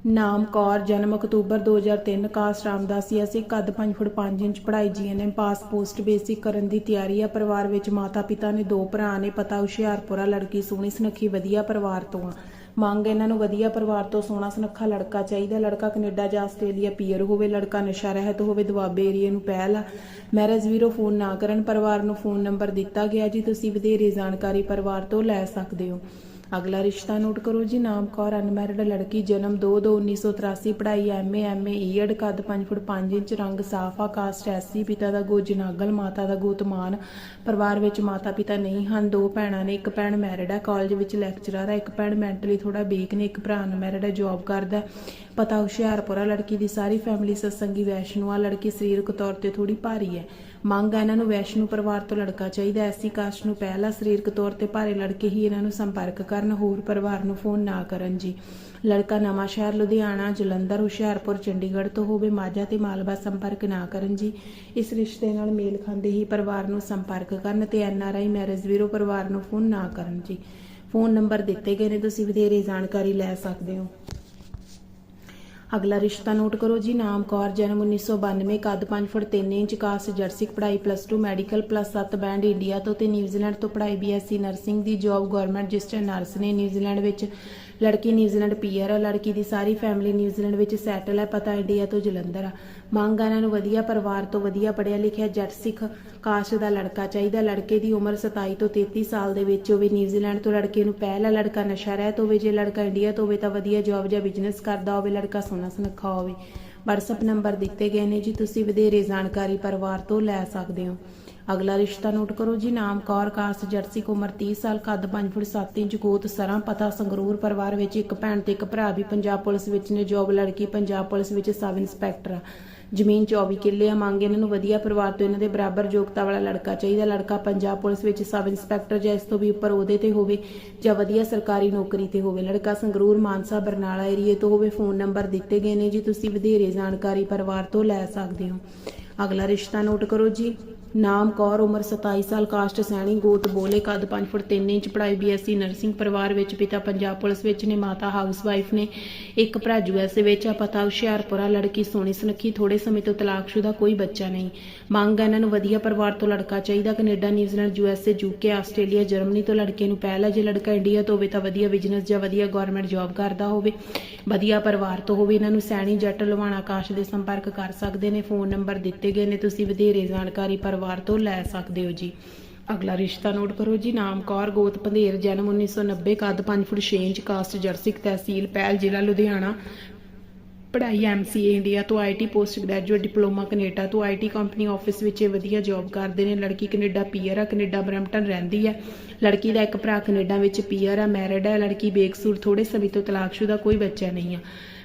ਨਾਮ ਕੌਰ, ਜਨਮ ਅਕਤੂਬਰ 2003 ਕਾਸ ਰਾਮਦਾਸੀਆ ਸੀ ਕੱਦ 5 ਫੁੱਟ 5 ਇੰਚ ਪੜ੍ਹਾਈ ਜੀਐਨਐਮ ਪਾਸ ਪੋਸਟ ਬੇਸਿਕ ਕਰਨ ਦੀ ਤਿਆਰੀ ਆ। ਪਰਿਵਾਰ ਵਿੱਚ ਮਾਤਾ ਪਿਤਾ ਨੇ ਦੋ ਭਰਾ ਨੇ, ਪਤਾ ਹੁਸ਼ਿਆਰਪੁਰਾ ਲੜਕੀ ਸੋਹਣੀ ਸੁਨੱਖੀ ਵਧੀਆ ਪਰਿਵਾਰ ਤੋਂ ਆ। ਮੰਗ ਇਹਨਾਂ ਨੂੰ ਵਧੀਆ ਪਰਿਵਾਰ ਤੋਂ ਸੋਹਣਾ ਸੁਨੱਖਾ ਲੜਕਾ ਚਾਹੀਦਾ। ਲੜਕਾ ਕੈਨੇਡਾ ਜਾਂ ਆਸਟ੍ਰੇਲੀਆ ਪੀਅਰ ਹੋਵੇ, ਲੜਕਾ ਨਸ਼ਾ ਰਹਿਤ ਹੋਵੇ, ਦੁਆਬੇ ਏਰੀਏ ਨੂੰ ਪਹਿਲ ਆ। ਮੈਰਿਜ ਵੀਰੋ ਫੋਨ ਨਾ ਕਰਨ, ਪਰਿਵਾਰ ਨੂੰ ਫੋਨ ਨੰਬਰ ਦਿੱਤਾ ਗਿਆ ਜੀ, ਤੁਸੀਂ ਵਧੇਰੇ ਜਾਣਕਾਰੀ ਪਰਿਵਾਰ ਤੋਂ ਲੈ ਸਕਦੇ ਹੋ। ਅਗਲਾ ਰਿਸ਼ਤਾ ਨੋਟ ਕਰੋ ਜੀ, ਨਾਮ ਕੌਰ ਅਨਮੈਰਿਡ ਲੜਕੀ, ਜਨਮ 2/2/1983 ਪੜ੍ਹਾਈ ਐਮਏ ਐਮਏ ਈਐਡ ਕੱਦ 5 ਫੁੱਟ 5 ਇੰਚ, ਰੰਗ ਸਾਫ਼ ਕਾਸਟ ਐਸਸੀ ਪਿਤਾ ਦਾ ਗੋਜ ਨਾਗਲ ਮਾਤਾ ਦਾ ਗੋਤਮਾਨ ਪਰਿਵਾਰ ਵਿੱਚ ਮਾਤਾ ਪਿਤਾ ਨਹੀਂ ਹਨ, ਦੋ ਭੈਣਾਂ ਨੇ, ਇੱਕ ਭੈਣ ਮੈਰਿਡ ਹੈ ਕਾਲਜ ਵਿੱਚ ਲੈਕਚਰਰ ਹੈ ਇੱਕ ਭੈਣ ਮੈਂਟਲੀ ਥੋੜਾ ਵੀਕ ਨੇ, ਇੱਕ ਭਰਾ ਅਨਮੈਰਿਡ ਹੈ ਜੌਬ ਕਰਦਾ ਹੈ। ਪਤਾ ਹੁਸ਼ਿਆਰਪੁਰਾ ਲੜਕੀ ਦੀ ਸਾਰੀ ਫੈਮਿਲੀ ਸਤਸੰਗੀ, ਵੈਸ਼ਨੂ ਆ, ਲੜਕੀ ਸਰੀਰਕ ਤੌਰ ਤੇ ਥੋੜੀ ਭਾਰੀ ਹੈ ਮੰਗ ਹੈ ਇਹਨਾਂ ਨੂੰ ਵੈਸ਼ਨੂ ਪਰਿਵਾਰ ਤੋਂ ਲੜਕਾ ਚਾਹੀਦਾ ਐਸੀ ਕਾਸਟ ਨੂੰ ਪਹਿਲਾ ਸਰੀਰਕ ਤੌਰ ਤੇ ਭਾਰੇ ਲੜਕੇ ਹੀ ਇਹਨਾਂ ਨੂੰ ਸੰਪਰਕ ਕਰਨ, ਹੋਰ ਪਰਿਵਾਰ ਨੂੰ ਫੋਨ ਨਾ ਕਰਨ ਜੀ। ਲੜਕਾ ਨਵਾਂ ਸ਼ਹਿਰ ਲੁਧਿਆਣਾ, ਜਲੰਧਰ, ਹੁਸ਼ਿਆਰਪੁਰ, ਚੰਡੀਗੜ੍ਹ ਤੋਂ ਹੋਵੇ ਮਾਝਾ ਤੇ ਮਾਲਵਾ ਸੰਪਰਕ ਨਾ ਕਰਨ ਜੀ। ਇਸ ਰਿਸ਼ਤੇ ਨਾਲ ਮੇਲ ਖਾਂਦੇ ਹੀ ਪਰਿਵਾਰ ਨੂੰ ਸੰਪਰਕ ਕਰਨ ਤੇ ਆਈ ਮੈਰਿਜ ਵੀਰੋ ਪਰਿਵਾਰ ਨੂੰ ਫੋਨ ਨਾ ਕਰਨ ਜੀ। ਫੋਨ ਨੰਬਰ ਦਿੱਤੇ ਗਏ ਨੇ, ਤੁਸੀਂ ਵਧੇਰੇ ਜਾਣਕਾਰੀ ਲੈ ਸਕਦੇ ਹੋ। ਅਗਲਾ ਰਿਸ਼ਤਾ ਨੋਟ ਕਰੋ ਜੀ, ਨਾਮ ਕੌਰ, ਜਨਮ 1992 ਕੱਦ 5 ਫੁੱਟ 3 ਇੰਚ, ਕਾਸਟ ਜਰਸਿਕ ਪੜ੍ਹਾਈ plus 2 medical plus 7 band India ਤੋਂ ਤੇ ਨਿਊਜ਼ੀਲੈਂਡ ਤੋਂ ਪੜ੍ਹਾਈ ਬੀਐਸਸੀ ਨਰਸਿੰਗ ਦੀ ਜੌਬ ਗਵਰਨਮੈਂਟ ਰਜਿਸਟਰ ਨਰਸ ਨੇ। ਨਿਊਜ਼ੀਲੈਂਡ ਵਿੱਚ ਲੜਕੀ ਨਿਊਜ਼ੀਲੈਂਡ ਪੀਆਰ ਆ, ਲੜਕੀ ਦੀ ਸਾਰੀ ਫੈਮਿਲੀ ਨਿਊਜ਼ੀਲੈਂਡ ਵਿੱਚ ਸੈਟਲ ਹੈ, ਪਤਾ ਇੰਡੀਆ ਤੋਂ ਜਲੰਧਰ ਆ। ਮੰਗ ਆ ਇਹਨਾਂ ਨੂੰ ਵਧੀਆ ਪਰਿਵਾਰ ਤੋਂ ਵਧੀਆ ਪੜ੍ਹਿਆ ਲਿਖਿਆ, ਜੱਟ ਸਿੱਖ ਕਾਸਟ ਦਾ ਲੜਕਾ ਚਾਹੀਦਾ। ਲੜਕੇ ਦੀ ਉਮਰ 27 ਤੋਂ 33 ਸਾਲ ਦੇ ਵਿੱਚ ਹੋਵੇ ਨਿਊਜ਼ੀਲੈਂਡ ਤੋਂ ਲੜਕੇ ਨੂੰ ਪਹਿਲਾ ਲੜਕਾ ਨਸ਼ਾ ਰਹਿਤ ਹੋਵੇ, ਜੇ ਲੜਕਾ ਇੰਡੀਆ ਤੋਂ ਹੋਵੇ ਤਾਂ ਵਧੀਆ ਜੌਬ ਜਾਂ ਬਿਜ਼ਨਸ ਕਰਦਾ ਹੋਵੇ, ਲੜਕਾ ਸੋਹਣਾ ਸੁਨੱਖਾ ਹੋਵੇ। WhatsApp ਨੰਬਰ ਦਿੱਤੇ ਗਏ ਨੇ ਜੀ, ਤੁਸੀਂ ਵਧੇਰੇ ਜਾਣਕਾਰੀ ਪਰਿਵਾਰ ਤੋਂ ਲੈ ਸਕਦੇ ਹੋ। ਅਗਲਾ ਰਿਸ਼ਤਾ ਨੋਟ ਕਰੋ ਜੀ, ਨਾਮ ਕੌਰ ਕਾਸਟ ਜਰਸੀ ਉਮਰ 30 ਸਾਲ, ਕੱਦ 5 ਫੁੱਟ 7 ਇੰਚ, ਗੋਤ, ਸਰਾਂ, ਪਤਾ, ਸੰਗਰੂਰ ਪਰਿਵਾਰ ਵਿੱਚ ਇੱਕ ਭੈਣ ਤੇ ਇੱਕ ਭਰਾ ਵੀ ਪੰਜਾਬ ਪੁਲਿਸ ਵਿੱਚ ਨੇ, ਜੌਬ ਲੜਕੀ ਪੰਜਾਬ ਪੁਲਿਸ ਵਿੱਚ ਸਬ ਇੰਸਪੈਕਟਰ ਆ। ਜ਼ਮੀਨ 24 ਕਿੱਲੇ ਆ, ਮੰਗ ਇਹਨਾਂ ਨੂੰ ਵਧੀਆ ਪਰਿਵਾਰ ਤੋਂ ਇਹਨਾਂ ਦੇ ਬਰਾਬਰ ਯੋਗਤਾ ਵਾਲਾ ਲੜਕਾ ਚਾਹੀਦਾ। ਲੜਕਾ ਪੰਜਾਬ ਪੁਲਿਸ ਵਿੱਚ ਸਬ ਇੰਸਪੈਕਟਰ ਜਾਂ ਇਸ ਤੋਂ ਵੀ ਉੱਪਰ ਉਹਦੇ ਤੇ ਹੋਵੇ ਜਾਂ ਵਧੀਆ ਸਰਕਾਰੀ ਨੌਕਰੀ ਤੇ ਹੋਵੇ। ਲੜਕਾ ਸੰਗਰੂਰ, ਮਾਨਸਾ, ਬਰਨਾਲਾ ਏਰੀਏ ਤੋਂ ਹੋਵੇ ਫੋਨ ਨੰਬਰ ਦਿੱਤੇ ਗਏ ਨੇ ਜੀ, ਤੁਸੀਂ ਵਧੇਰੇ ਜਾਣਕਾਰੀ ਪਰਿਵਾਰ ਤੋਂ ਲੈ ਸਕਦੇ ਹੋ। ਅਗਲਾ ਰਿਸ਼ਤਾ ਨੋਟ ਕਰੋ ਜੀ। ਨਾਮ ਕੌਰ, ਉਮਰ 27 ਸਾਲ, ਕਾਸਟ, ਸੈਣੀ ਗੋਤ ਬੋਲੇ, ਕੱਦ 5 ਫੁੱਟ 3 ਇੰਚ, ਪੜ੍ਹਾਈ ਬੀਐਸਸੀ ਨਰਸਿੰਗ ਪਰਿਵਾਰ ਵਿੱਚ, ਪਿਤਾ ਪੰਜਾਬ ਪੁਲਿਸ ਵਿੱਚ ਨੇ, ਮਾਤਾ ਹਾਊਸ ਵਾਈਫ ਨੇ, ਇੱਕ ਭਰਾ ਯੂਐਸਏ ਵਿੱਚ ਆ ਪਤਾ ਹੁਸ਼ਿਆਰਪੁਰਾ, ਲੜਕੀ ਸੋਹਣੀ ਸੁਨੱਖੀ ਥੋੜੇ ਸਮੇਂ ਤੋਂ ਤਲਾਕਸ਼ੁਦਾ, ਕੋਈ ਬੱਚਾ ਨਹੀਂ। ਮੰਗ ਇਹਨਾਂ ਨੂੰ ਵਧੀਆ ਪਰਿਵਾਰ ਤੋਂ ਲੜਕਾ ਚਾਹੀਦਾ, Canada, New Zealand, USA UK Australia, Germany ਤੋਂ ਲੜਕੇ ਨੂੰ ਪਹਿਲਾ, ਜੇ ਲੜਕਾ ਇੰਡੀਆ ਤੋਂ ਹੋਵੇ ਤਾਂ ਵਧੀਆ ਬਿਜ਼ਨਸ ਜਾਂ ਵਧੀਆ ਗਵਰਨਮੈਂਟ ਜੌਬ ਕਰਦਾ ਹੋਵੇ। ਵਧੀਆ ਪਰਿਵਾਰ ਤੋਂ ਹੋਵੇ, ਇਹਨਾਂ ਨੂੰ ਸੈਣੀ, ਜੱਟ ਲਵਾਣਾ ਆਕਾਸ਼ ਦੇ ਸੰਪਰਕ ਕਰ ਸਕਦੇ ਨੇ, ਫੋਨ ਨੰਬਰ ਦਿੱਤੇ ਗਏ ਨੇ, ਤੁਸੀਂ ਵਧੇਰੇ ਜਾਣਕਾਰੀ ਪਰਿਵਾਰ ਤੋਂ ਲੈ ਸਕਦੇ ਹੋ ਜੀ। ਅਗਲਾ ਰਿਸ਼ਤਾ ਨੋਟ ਕਰੋ ਜੀ, ਨਾਮ ਕੌਰ, ਗੋਤ ਪੰਧੇਰ, ਜਨਮ 1990 ਕੱਦ 5 ਫੁੱਟ 6 ਇੰਚ, ਕਾਸਟ ਜਰਸਿਕ ਤਹਿਸੀਲ ਪਹਿਲ ਜ਼ਿਲ੍ਹਾ ਲੁਧਿਆਣਾ। ਪੜ੍ਹਾਈ ਐਮਸੀਏ ਇੰਡੀਆ ਤੋਂ IT post graduate diploma Canada ਤੋਂ ਆਈਟੀ ਕੰਪਨੀ ਆਫਿਸ ਵਿੱਚ ਇਹ ਵਧੀਆ ਜੌਬ ਕਰਦੇ ਨੇ। ਲੜਕੀ ਕੈਨੇਡਾ ਪੀਅਰ ਆ, ਕੈਨੇਡਾ ਬਰੈਂਪਟਨ ਰਹਿੰਦੀ ਹੈ ਲੜਕੀ ਦਾ ਇੱਕ ਭਰਾ ਕੈਨੇਡਾ ਵਿੱਚ ਪੀਅਰ ਆ, ਮੈਰਿਡ ਹੈ ਲੜਕੀ ਬੇਕਸੂਰ ਥੋੜੇ ਸਮੇਂ ਤੋਂ ਤਲਾਕਸ਼ੁਦਾ, ਕੋਈ ਬੱਚਾ ਨਹੀਂ ਆ।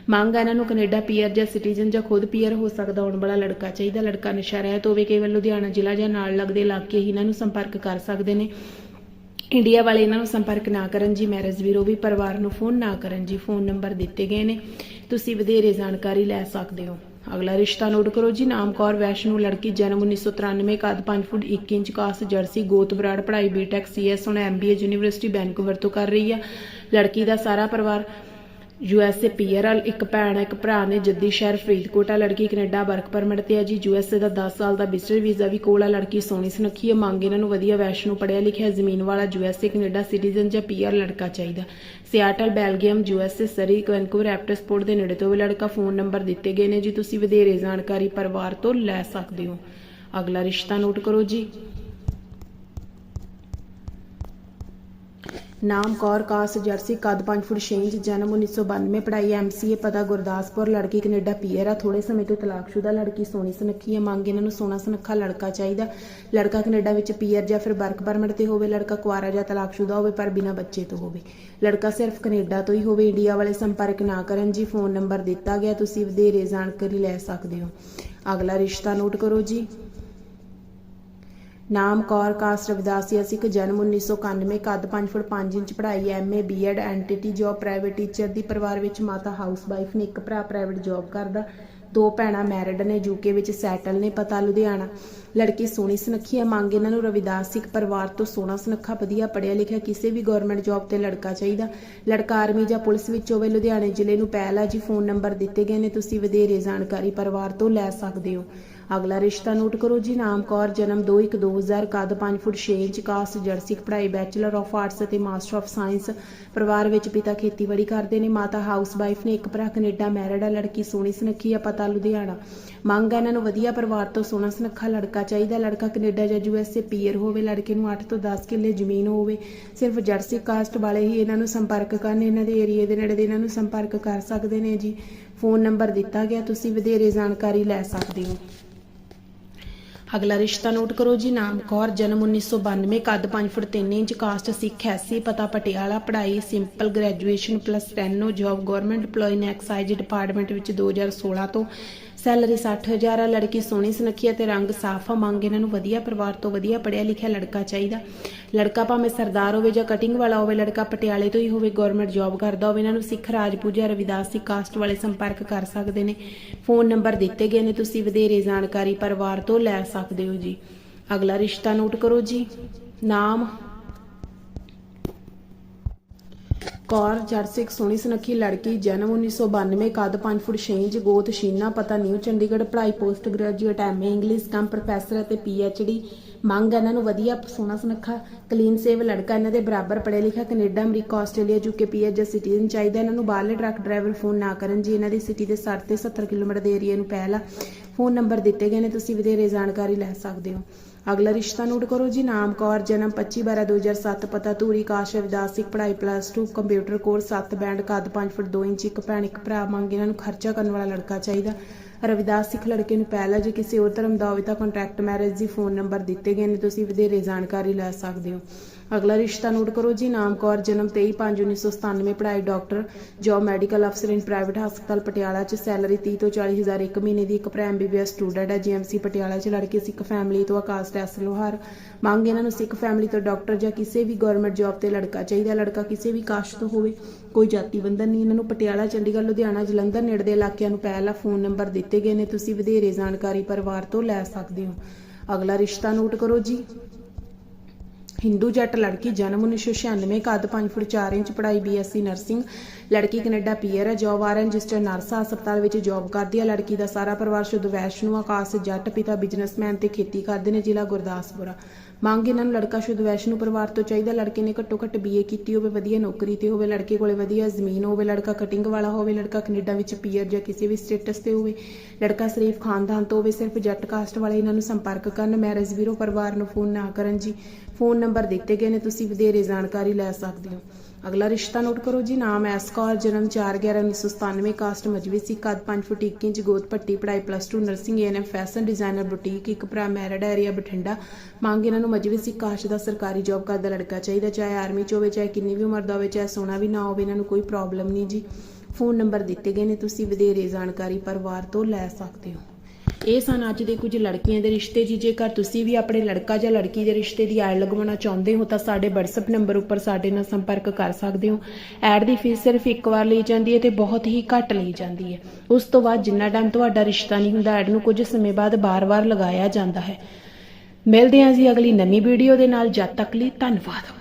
ਮੰਗ ਹੈ ਇਹਨਾਂ ਨੂੰ ਕੈਨੇਡਾ ਪੀਅਰ ਜਾਂ ਸਿਟੀਜ਼ਨ ਜਾਂ ਖੁਦ ਪੀਅਰ ਹੋ ਸਕਦਾ ਹੋਣ ਵਾਲਾ ਲੜਕਾ ਚਾਹੀਦਾ, ਲੜਕਾ ਨਸ਼ਾ ਰਹਿਤ ਹੋਵੇ ਕੇਵਲ ਲੁਧਿਆਣਾ ਜ਼ਿਲ੍ਹਾ ਜਾਂ ਨਾਲ ਲੱਗਦੇ ਇਲਾਕੇ ਹੀ ਇਹਨਾਂ ਨੂੰ ਸੰਪਰਕ ਕਰ ਸਕਦੇ ਨੇ। ਇੰਡੀਆ ਵਾਲੇ ਇਹਨਾਂ ਨੂੰ ਸੰਪਰਕ ਨਾ ਕਰਨ ਜੀ ਮੈਰਿਜ ਵੀਰੋ ਵੀ ਪਰਿਵਾਰ ਨੂੰ ਫੋਨ ਨਾ ਕਰਨ ਜੀ ਫੋਨ ਨੰਬਰ ਦਿੱਤੇ ਗਏ ਨੇ। ਤੁਸੀਂ ਵਧੇਰੇ ਜਾਣਕਾਰੀ ਲੈ ਸਕਦੇ ਹੋ। ਅਗਲਾ ਰਿਸ਼ਤਾ ਨੋਟ ਕਰੋ ਜੀ, ਨਾਮ ਕੌਰ, ਵੈਸ਼ਨੂ, ਲੜਕੀ, ਜਨਮ 1993 ਕੱਦ 5 ਫੁੱਟ 1 ਇੰਚ, ਕਾਸ, ਜਰਸੀ, ਗੋਤ ਬਰਾੜ ਪੜ੍ਹਾਈ ਬੀਟੈਕ ਸੀਐਸ ਹੁਣ ਐਮਬੀਏ ਯੂਨੀਵਰਸਿਟੀ ਵੈਨਕੂਵਰ ਤੋਂ ਕਰ ਰਹੀ ਆ। ਲੜਕੀ ਦਾ ਸਾਰਾ ਪਰਿਵਾਰ ਯੂਐਸਏ ਪੀਆਰ ਇੱਕ ਭੈਣ, ਇੱਕ ਭਰਾ ਨੇ ਜੱਦੀ ਸ਼ਹਿਰ ਫਰੀਦਕੋਟ ਲੜਕੀ ਕੈਨੇਡਾ ਵਰਕ ਪਰਮਿਟ ਤੇ ਆ ਜੀ। ਯੂਐਸਏ ਦਾ 10 ਸਾਲ ਦਾ ਵਿਜ਼ਟਰ ਵੀਜ਼ਾ ਵੀ ਕੋਲ ਆ। ਲੜਕੀ ਸੋਹਣੀ ਸੁਨੱਖੀ ਆ, ਮੰਗ ਇਹਨਾਂ ਨੂੰ ਵਧੀਆ ਵੈਸ਼ਨੂ ਪੜਿਆ ਲਿਖਿਆ, ਜ਼ਮੀਨ ਵਾਲਾ ਯੂਐਸਏ ਕੈਨੇਡਾ ਸਿਟੀਜ਼ਨ ਜਾਂ ਪੀਆਰ ਲੜਕਾ ਚਾਹੀਦਾ। Seattle Belgium USA Surrey Vancouver Abbotsford ਦੇ ਨੇੜੇ ਤੋਂ ਵੀ ਲੜਕਾ ਫੋਨ ਨੰਬਰ ਦਿੱਤੇ ਗਏ ਨੇ ਜੀ। ਤੁਸੀਂ ਵਧੇਰੇ ਜਾਣਕਾਰੀ ਪਰਿਵਾਰ ਤੋਂ ਲੈ ਸਕਦੇ ਹੋ। ਅਗਲਾ ਰਿਸ਼ਤਾ ਨੋਟ ਕਰੋ ਜੀ। ਨਾਮ ਕੌਰ, ਕਾਸ, ਜਰਸੀ, ਕੱਦ 5 ਫੁੱਟ 6 ਇੰਚ, ਜਨਮ 1992 ਪੜ੍ਹਾਈ ਐਮਸੀਏ ਪਤਾ ਗੁਰਦਾਸਪੁਰ, ਲੜਕੀ ਕੈਨੇਡਾ ਪੀਅਰ ਆ। ਥੋੜੇ ਸਮੇਂ ਤੋਂ ਤਲਾਕਸ਼ੁਦਾ ਲੜਕੀ, ਸੋਹਣੀ ਸੁਨੱਖੀ ਆ ਮੰਗ ਇਹਨਾਂ ਨੂੰ ਸੋਹਣਾ ਸੁਨੱਖਾ ਲੜਕਾ ਚਾਹੀਦਾ। ਲੜਕਾ ਕੈਨੇਡਾ ਵਿੱਚ ਪੀਅਰ ਜਾਂ ਫਿਰ ਵਰਕ ਪਰਮਿਟ ਤੇ ਹੋਵੇ, ਲੜਕਾ ਕੁਆਰਾ ਜਾਂ ਤਲਾਕਸ਼ੁਦਾ ਹੋਵੇ, ਪਰ ਬਿਨਾਂ ਬੱਚੇ ਤੋਂ ਹੋਵੇ। ਲੜਕਾ ਸਿਰਫ ਕੈਨੇਡਾ ਤੋਂ ਹੀ ਹੋਵੇ, ਇੰਡੀਆ ਵਾਲੇ ਸੰਪਰਕ ਨਾ ਕਰਨ ਜੀ, ਫੋਨ ਨੰਬਰ ਦਿੱਤਾ ਗਿਆ, ਤੁਸੀਂ ਵਧੇਰੇ ਜਾਣਕਾਰੀ ਲੈ ਸਕਦੇ ਹੋ। ਅਗਲਾ ਰਿਸ਼ਤਾ ਨੋਟ ਕਰੋ ਜੀ। ਨਾਮ ਕੌਰ ਕਾਸਟ ਰਵਿਦਾਸੀਆ ਸਿੱਖ ਜਨਮ 1991 ਕੱਦ 5 ਫੁੱਟ 5 ਇੰਚ ਪੜ੍ਹਾਈ MA BEd NTT job private teacher ਦੀ ਪਰਿਵਾਰ ਵਿੱਚ ਮਾਤਾ ਹਾਊਸਵਾਈਫ ਨੇ ਇੱਕ ਭਰਾ ਪ੍ਰਾਈਵੇਟ ਜੌਬ ਕਰਦਾ। ਦੋ ਭੈਣਾਂ ਮੈਰਿਡ ਨੇ ਯੂਕੇ ਵਿੱਚ ਸੈਟਲ ਨੇ, ਪਤਾ ਲੁਧਿਆਣਾ। ਲੜਕੀ ਸੋਹਣੀ ਸੁਨੱਖੀ ਹੈ, ਮੰਗ ਇਹਨਾਂ ਨੂੰ ਰਵਿਦਾਸ ਸਿੱਖ ਪਰਿਵਾਰ ਤੋਂ ਸੋਹਣਾ ਸੁਨੱਖਾ ਵਧੀਆ ਪੜ੍ਹਿਆ ਲਿਖਿਆ ਕਿਸੇ ਵੀ ਗਵਰਨਮੈਂਟ ਜੌਬ ਤੇ ਲੜਕਾ ਚਾਹੀਦਾ। ਲੜਕਾ ਆਰਮੀ ਜਾਂ ਪੁਲਿਸ ਵਿੱਚ ਹੋਵੇ, ਲੁਧਿਆਣੇ ਜ਼ਿਲ੍ਹੇ ਨੂੰ ਪਹਿਲਾ ਜੀ ਫੋਨ ਨੰਬਰ ਦਿੱਤੇ ਗਏ ਨੇ, ਤੁਸੀਂ ਵਧੇਰੇ ਜਾਣਕਾਰੀ ਪਰਿਵਾਰ ਤੋਂ ਲੈ ਸਕਦੇ ਹੋ। ਅਗਲਾ ਰਿਸ਼ਤਾ ਨੋਟ ਕਰੋ ਜੀ, ਨਾਮ ਕੌਰ, ਜਨਮ 21/2000 ਕੱਦ 5 ਫੁੱਟ 6 ਇੰਚ, ਕਾਸਟ ਜਰਸਿਕ ਪੜ੍ਹਾਈ, ਬੈਚਲਰ ਆਫ ਆਰਟਸ ਅਤੇ ਮਾਸਟਰ ਆਫ ਸਾਇੰਸ। ਪਰਿਵਾਰ ਵਿੱਚ ਪਿਤਾ ਖੇਤੀਬਾੜੀ ਕਰਦੇ ਨੇ, ਮਾਤਾ ਹਾਊਸ ਵਾਈਫ ਨੇ ਇੱਕ ਭਰਾ ਕੈਨੇਡਾ, ਮੈਰਿਡ ਆ, ਲੜਕੀ ਸੋਹਣੀ ਸੁਨੱਖੀ ਆ, ਪਤਾ ਲੁਧਿਆਣਾ। ਮੰਗ ਆ ਇਹਨਾਂ ਨੂੰ ਵਧੀਆ ਪਰਿਵਾਰ ਤੋਂ ਸੋਹਣਾ ਸੁਨੱਖਾ ਲੜਕਾ ਚਾਹੀਦਾ, ਲੜਕਾ ਕੈਨੇਡਾ ਜਾਂ ਯੂਐਸਏ ਪੀਅਰ ਹੋਵੇ, ਲੜਕੇ ਨੂੰ 8 ਤੋਂ 10 ਕਿੱਲੇ ਜ਼ਮੀਨ ਹੋਵੇ, ਸਿਰਫ ਜਰਸੀ ਕਾਸਟ ਵਾਲੇ ਹੀ ਇਹਨਾਂ ਨੂੰ ਸੰਪਰਕ ਕਰਨ, ਇਹਨਾਂ ਦੇ ਏਰੀਏ ਦੇ ਨੇੜੇ ਦੇ ਇਹਨਾਂ ਨੂੰ ਸੰਪਰਕ ਕਰ ਸਕਦੇ ਨੇ ਜੀ। ਫੋਨ ਨੰਬਰ ਦਿੱਤਾ ਗਿਆ, ਤੁਸੀਂ ਵਧੇਰੇ ਜਾਣਕਾਰੀ ਲੈ ਸਕਦੇ ਹੋ। ਅਗਲਾ ਰਿਸ਼ਤਾ ਨੋਟ ਕਰੋ ਜੀ, ਨਾਮ ਕੌਰ, ਜਨਮ 1992 ਕੱਦ 5 foot 3 inch, caste Sikh SC ਪਤਾ ਪਟਿਆਲਾ, ਪੜ੍ਹਾਈ simple, graduation plus steno job government EMPLOYE ਨੇ ਐਕਸਾਈਜ਼ ਡਿਪਾਰਟਮੈਂਟ ਵਿੱਚ 2016 ਤੋਂ ਸੈਲਰੀ 60000 ਆ, ਲੜਕੀ ਸੋਹਣੀ ਸੁਨੱਖੀ ਆ ਤੇ ਰੰਗ ਸਾਫ਼ ਆ, ਮੰਗ ਇਹਨਾਂ ਨੂੰ ਵਧੀਆ ਪਰਿਵਾਰ ਤੋਂ ਵਧੀਆ ਪੜਿਆ ਲਿਖਿਆ ਲੜਕਾ ਚਾਹੀਦਾ। ਲੜਕਾ ਭਾਵੇਂ ਸਰਦਾਰ ਹੋਵੇ ਜਾਂ ਕਟਿੰਗ ਵਾਲਾ ਹੋਵੇ, ਲੜਕਾ ਪਟਿਆਲੇ ਤੋਂ ਹੀ ਹੋਵੇ ਗਵਰਨਮੈਂਟ ਜੌਬ ਕਰਦਾ ਹੋਵੇ, ਇਹਨਾਂ ਨੂੰ ਸਿੱਖ ਰਾਜਪੂਜਾ ਰਵਿਦਾਸ ਦੀ ਕਾਸਟ ਵਾਲੇ ਸੰਪਰਕ ਕਰ ਸਕਦੇ ਨੇ। ਫੋਨ ਨੰਬਰ ਦਿੱਤੇ ਗਏ ਨੇ, ਤੁਸੀਂ ਵਧੇਰੇ ਜਾਣਕਾਰੀ ਪਰਿਵਾਰ ਤੋਂ ਲੈ ਸਕਦੇ ਹੋ ਜੀ। ਅਗਲਾ ਰਿਸ਼ਤਾ ਨੋਟ ਕਰੋ ਜੀ। ਨਾਮ ਕੌਰ ਜਰਸਿਕ ਸੋਹਣੀ ਸੁਨੱਖੀ ਲੜਕੀ, ਜਨਮ 1992 ਕੱਦ 5 ਫੁੱਟ 6 ਇੰਚ, ਗੋਤ ਸ਼ੀਨਾ, ਪਤਾ ਨਿਊ ਚੰਡੀਗੜ੍ਹ ਪੜ੍ਹਾਈ, post graduate MA English cum, professor ਅਤੇ ਪੀਐਚਡੀ। ਮੰਗ ਇਹਨਾਂ ਨੂੰ ਵਧੀਆ, ਸੋਹਣਾ, ਸੁਨੱਖਾ, ਕਲੀਨ, ਸੇਵ ਲੜਕਾ ਇਹਨਾਂ ਦੇ ਬਰਾਬਰ ਪੜ੍ਹਿਆ ਲਿਖਿਆ Canada, America, Australia, UK PH ਜਾਂ ਸਿਟੀਜ਼ਨ ਚਾਹੀਦਾ ਇਹਨਾਂ ਨੂੰ ਬਾਹਰਲੇ ਟਰੱਕ ਡਰਾਈਵਰ ਫੋਨ ਨਾ ਕਰਨ ਜੀ। ਇਹਨਾਂ ਦੀ ਸਿਟੀ ਦੇ 60 ਤੇ 70 ਕਿਲੋਮੀਟਰ ਦੇ ਏਰੀਆ ਨੂੰ ਪਹਿਲਾ ਫੋਨ ਨੰਬਰ ਦਿੱਤੇ ਗਏ ਨੇ, ਤੁਸੀਂ ਵਧੇਰੇ ਜਾਣਕਾਰੀ ਲੈ ਸਕਦੇ ਹੋ। ਅਗਲਾ ਰਿਸ਼ਤਾ ਨੋਟ ਕਰੋ ਜੀ, ਨਾਮ ਕੌਰ, ਜਨਮ 25/12/2007 ਪਤਾ ਧੂਰੀ, ਕਾਸ਼ ਰਵਿਦਾਸ ਸਿੱਖ, ਪੜ੍ਹਾਈ ਪਲੱਸ 2 ਕੰਪਿਊਟਰ ਕੋਰਸ 7 ਬੈਂਡ ਕੱਦ 5 ਫੁੱਟ 2 ਇੰਚ, ਇੱਕ ਭੈਣ, ਇੱਕ ਭਰਾ ਮੰਗ ਇਹਨਾਂ ਨੂੰ ਖਰਚਾ ਕਰਨ ਵਾਲਾ ਲੜਕਾ ਚਾਹੀਦਾ। ਰਵਿਦਾਸ ਸਿੱਖ ਲੜਕੇ ਨੂੰ ਪਹਿਲਾ ਜੇ ਕਿਸੇ ਹੋਰ ਧਰਮ ਦਾ ਹੋਵੇ ਤਾਂ ਕੰਟੈਕਟ ਮੈਰਿਜ ਦੀ ਫੋਨ ਨੰਬਰ ਦਿੱਤੇ ਗਏ ਨੇ, ਤੁਸੀਂ ਵਧੇਰੇ ਜਾਣਕਾਰੀ ਲੈ ਸਕਦੇ ਹੋ। ਅਗਲਾ ਰਿਸ਼ਤਾ ਨੋਟ ਕਰੋ ਜੀ, ਨਾਮ ਕੌਰ, ਜਨਮ 23/5/1997 ਪੜ੍ਹਾਈ ਡਾਕਟਰ ਜੋਬ ਮੈਡੀਕਲ ਅਫਸਰ ਇਨ ਪ੍ਰਾਈਵੇਟ ਹਸਪਤਾਲ ਪਟਿਆਲਾ ਚ ਸੈਲਰੀ 30 ਤੋਂ 40 ਹਜ਼ਾਰ ਇੱਕ ਮਹੀਨੇ ਦੀ ਇੱਕ ਭਰਾ ਐਮਬੀਬੀਐਸ ਸਟੂਡੈਂਟ ਹੈ ਜੀਐਮਸੀ ਪਟਿਆਲਾ ਚ, ਲੜਕੇ ਸਿੱਖ ਫੈਮਿਲੀ ਤੋਂ ਆਕਾਸ਼ ਟੈਸ ਲੋਹਾਰ। ਮੰਗ ਇਹਨਾਂ ਨੂੰ ਸਿੱਖ ਫੈਮਿਲੀ ਤੋਂ ਡਾਕਟਰ ਜਾਂ ਕਿਸੇ ਵੀ ਗਵਰਨਮੈਂਟ ਜੋਬ ਤੇ ਲੜਕਾ ਚਾਹੀਦਾ, ਲੜਕਾ ਕਿਸੇ ਵੀ ਕਾਸਟ ਤੋਂ ਹੋਵੇ, ਕੋਈ ਜਾਤੀ ਬੰਧਨ ਨਹੀਂ। ਇਹਨਾਂ ਨੂੰ ਪਟਿਆਲਾ, ਚੰਡੀਗੜ੍ਹ, ਲੁਧਿਆਣਾ, ਜਲੰਧਰ ਨੇੜੇ ਦੇ ਇਲਾਕਿਆਂ ਨੂੰ ਪਹਿਲਾ ਫੋਨ ਨੰਬਰ ਦਿੱਤੇ ਗਏ ਨੇ। ਤੁਸੀਂ ਵਧੇਰੇ ਜਾਣਕਾਰੀ ਪਰਿਵਾਰ ਤੋਂ ਲੈ ਸਕਦੇ ਹੋ। ਅਗਲਾ ਰਿਸ਼ਤਾ ਨੋਟ ਕਰੋ ਜੀ। ਹਿੰਦੂ ਜੱਟ ਲੜਕੀ ਜਨਮ 1996 ਕੱਦ 5 ਫੁੱਟ 4 ਇੰਚ, ਪੜ੍ਹਾਈ ਬੀਐਸਸੀ ਨਰਸਿੰਗ। ਲੜਕੀ ਕੈਨੇਡਾ ਪੀਅਰ ਹੈ, ਜੌਬ ਆ ਰਜਿਸਟਰ ਨਰਸ ਹਸਪਤਾਲ ਵਿੱਚ ਜੌਬ ਕਰਦੀ ਹੈ। ਲੜਕੀ ਦਾ ਸਾਰਾ ਪਰਿਵਾਰ ਸ਼ੁੱਧ ਵੈਸ਼ਨੂ ਆਕਾਸ਼ ਜੱਟ ਪਿਤਾ ਬਿਜ਼ਨਸਮੈਨ ਤੇ ਖੇਤੀ ਕਰਦੇ ਨੇ ਜ਼ਿਲ੍ਹਾ ਗੁਰਦਾਸਪੁਰ। ਮੰਗ ਇਹਨਾਂ ਨੂੰ ਲੜਕਾ ਸ਼ੁੱਧ ਵੈਸ਼ਨੂ ਪਰਿਵਾਰ ਤੋਂ ਚਾਹੀਦਾ, ਲੜਕੇ ਨੇ ਘੱਟੋ ਘੱਟ ਬੀਏ ਕੀਤੀ ਹੋਵੇ, ਵਧੀਆ ਨੌਕਰੀ ਤੇ ਹੋਵੇ, ਲੜਕੇ ਕੋਲੇ ਵਧੀਆ ਜ਼ਮੀਨ ਹੋਵੇ, ਲੜਕਾ ਕਟਿੰਗ ਵਾਲਾ ਹੋਵੇ, ਲੜਕਾ ਕੈਨੇਡਾ ਵਿੱਚ ਪੀਅਰ ਜਾਂ ਕਿਸੇ ਵੀ ਸਟੇਟਸ ਤੇ ਹੋਵੇ, ਲੜਕਾ ਸ਼ਰੀਫ ਖਾਨਦਾਨ ਤੋਂ ਹੋਵੇ, ਸਿਰਫ ਜੱਟ ਕਾਸਟ ਵਾਲੇ ਇਹਨਾਂ ਨੂੰ ਸੰਪਰਕ ਕਰਨ ਮੈਰਿਜ ਵੀਰੋ ਪਰਿਵਾਰ ਨੂੰ ਫੋਨ ਨਾ ਕਰਨ ਜੀ। ਫੋਨ ਨੰਬਰ ਦਿੱਤੇ ਗਏ ਨੇ, ਤੁਸੀਂ ਵਧੇਰੇ ਜਾਣਕਾਰੀ ਲੈ ਸਕਦੇ ਹੋ। ਅਗਲਾ ਰਿਸ਼ਤਾ ਨੋਟ ਕਰੋ ਜੀ, ਨਾਮ ਐਸ ਕੌਰ, ਜਨਮ 4/11/1997 ਕਾਸਟ ਮਜ਼ਬੀ ਸੀ, ਕੱਦ 5 ਫੁੱਟ 1 ਇੰਚ, ਗੋਦ ਪੱਟੀ ਪੜਾਈ plus 2 nursing NM fashion designer boutique ਇੱਕ ਭਰਾ ਮੈਰਿਡ ਏਰੀਆ ਬਠਿੰਡਾ। ਮੰਗ ਇਹਨਾਂ ਨੂੰ ਮਜ਼ਬੀ ਸੀ ਕਾਸਟ ਦਾ ਸਰਕਾਰੀ ਜੌਬ ਕਰਦਾ ਲੜਕਾ ਚਾਹੀਦਾ, ਚਾਹੇ ਆਰਮੀ ਚ ਹੋਵੇ, ਚਾਹੇ ਕਿੰਨੀ ਵੀ ਉਮਰ ਦਾ ਹੋਵੇ, ਚਾਹੇ ਸੋਨਾ ਵੀ ਨਾ ਹੋਵੇ, ਇਹਨਾਂ ਨੂੰ ਕੋਈ ਪ੍ਰੋਬਲਮ ਨਹੀਂ ਜੀ। ਫੋਨ ਨੰਬਰ ਦਿੱਤੇ ਗਏ ਨੇ, ਤੁਸੀਂ ਵਧੇਰੇ ਜਾਣਕਾਰੀ ਪਰਿਵਾਰ ਤੋਂ ਲੈ ਸਕਦੇ ਹੋ। ਇਹ ਸਨ ਅੱਜ ਦੇ ਕੁਝ ਲੜਕੀਆਂ ਦੇ ਰਿਸ਼ਤੇ ਜੀ। ਜੇਕਰ ਤੁਸੀਂ ਵੀ ਆਪਣੇ ਲੜਕਾ ਜਾਂ ਲੜਕੀ ਦੇ ਰਿਸ਼ਤੇ ਦੀ ਐਡ ਲਗਵਾਉਣਾ ਚਾਹੁੰਦੇ ਹੋ, ਤਾਂ ਸਾਡੇ WhatsApp ਨੰਬਰ ਉੱਪਰ ਸਾਡੇ ਨਾਲ ਸੰਪਰਕ ਕਰ ਸਕਦੇ ਹੋ। ਐਡ ਦੀ ਫੀਸ ਸਿਰਫ ਇੱਕ ਵਾਰ ਲਈ ਜਾਂਦੀ ਹੈ ਤੇ ਬਹੁਤ ਹੀ ਘੱਟ ਲਈ ਜਾਂਦੀ ਹੈ। ਉਸ ਤੋਂ ਬਾਅਦ ਜਿੰਨਾ ਟਾਈਮ ਤੁਹਾਡਾ ਰਿਸ਼ਤਾ ਨਹੀਂ ਹੁੰਦਾ ਐਡ ਨੂੰ ਕੁਝ ਸਮੇਂ ਬਾਅਦ ਬਾਰ-ਬਾਰ ਲਗਾਇਆ ਜਾਂਦਾ ਹੈ। ਮਿਲਦੇ ਹਾਂ ਜੀ ਅਗਲੀ ਨਵੀਂ ਵੀਡੀਓ ਦੇ ਨਾਲ। ਜਦ ਤੱਕ ਲਈ ਧੰਨਵਾਦ।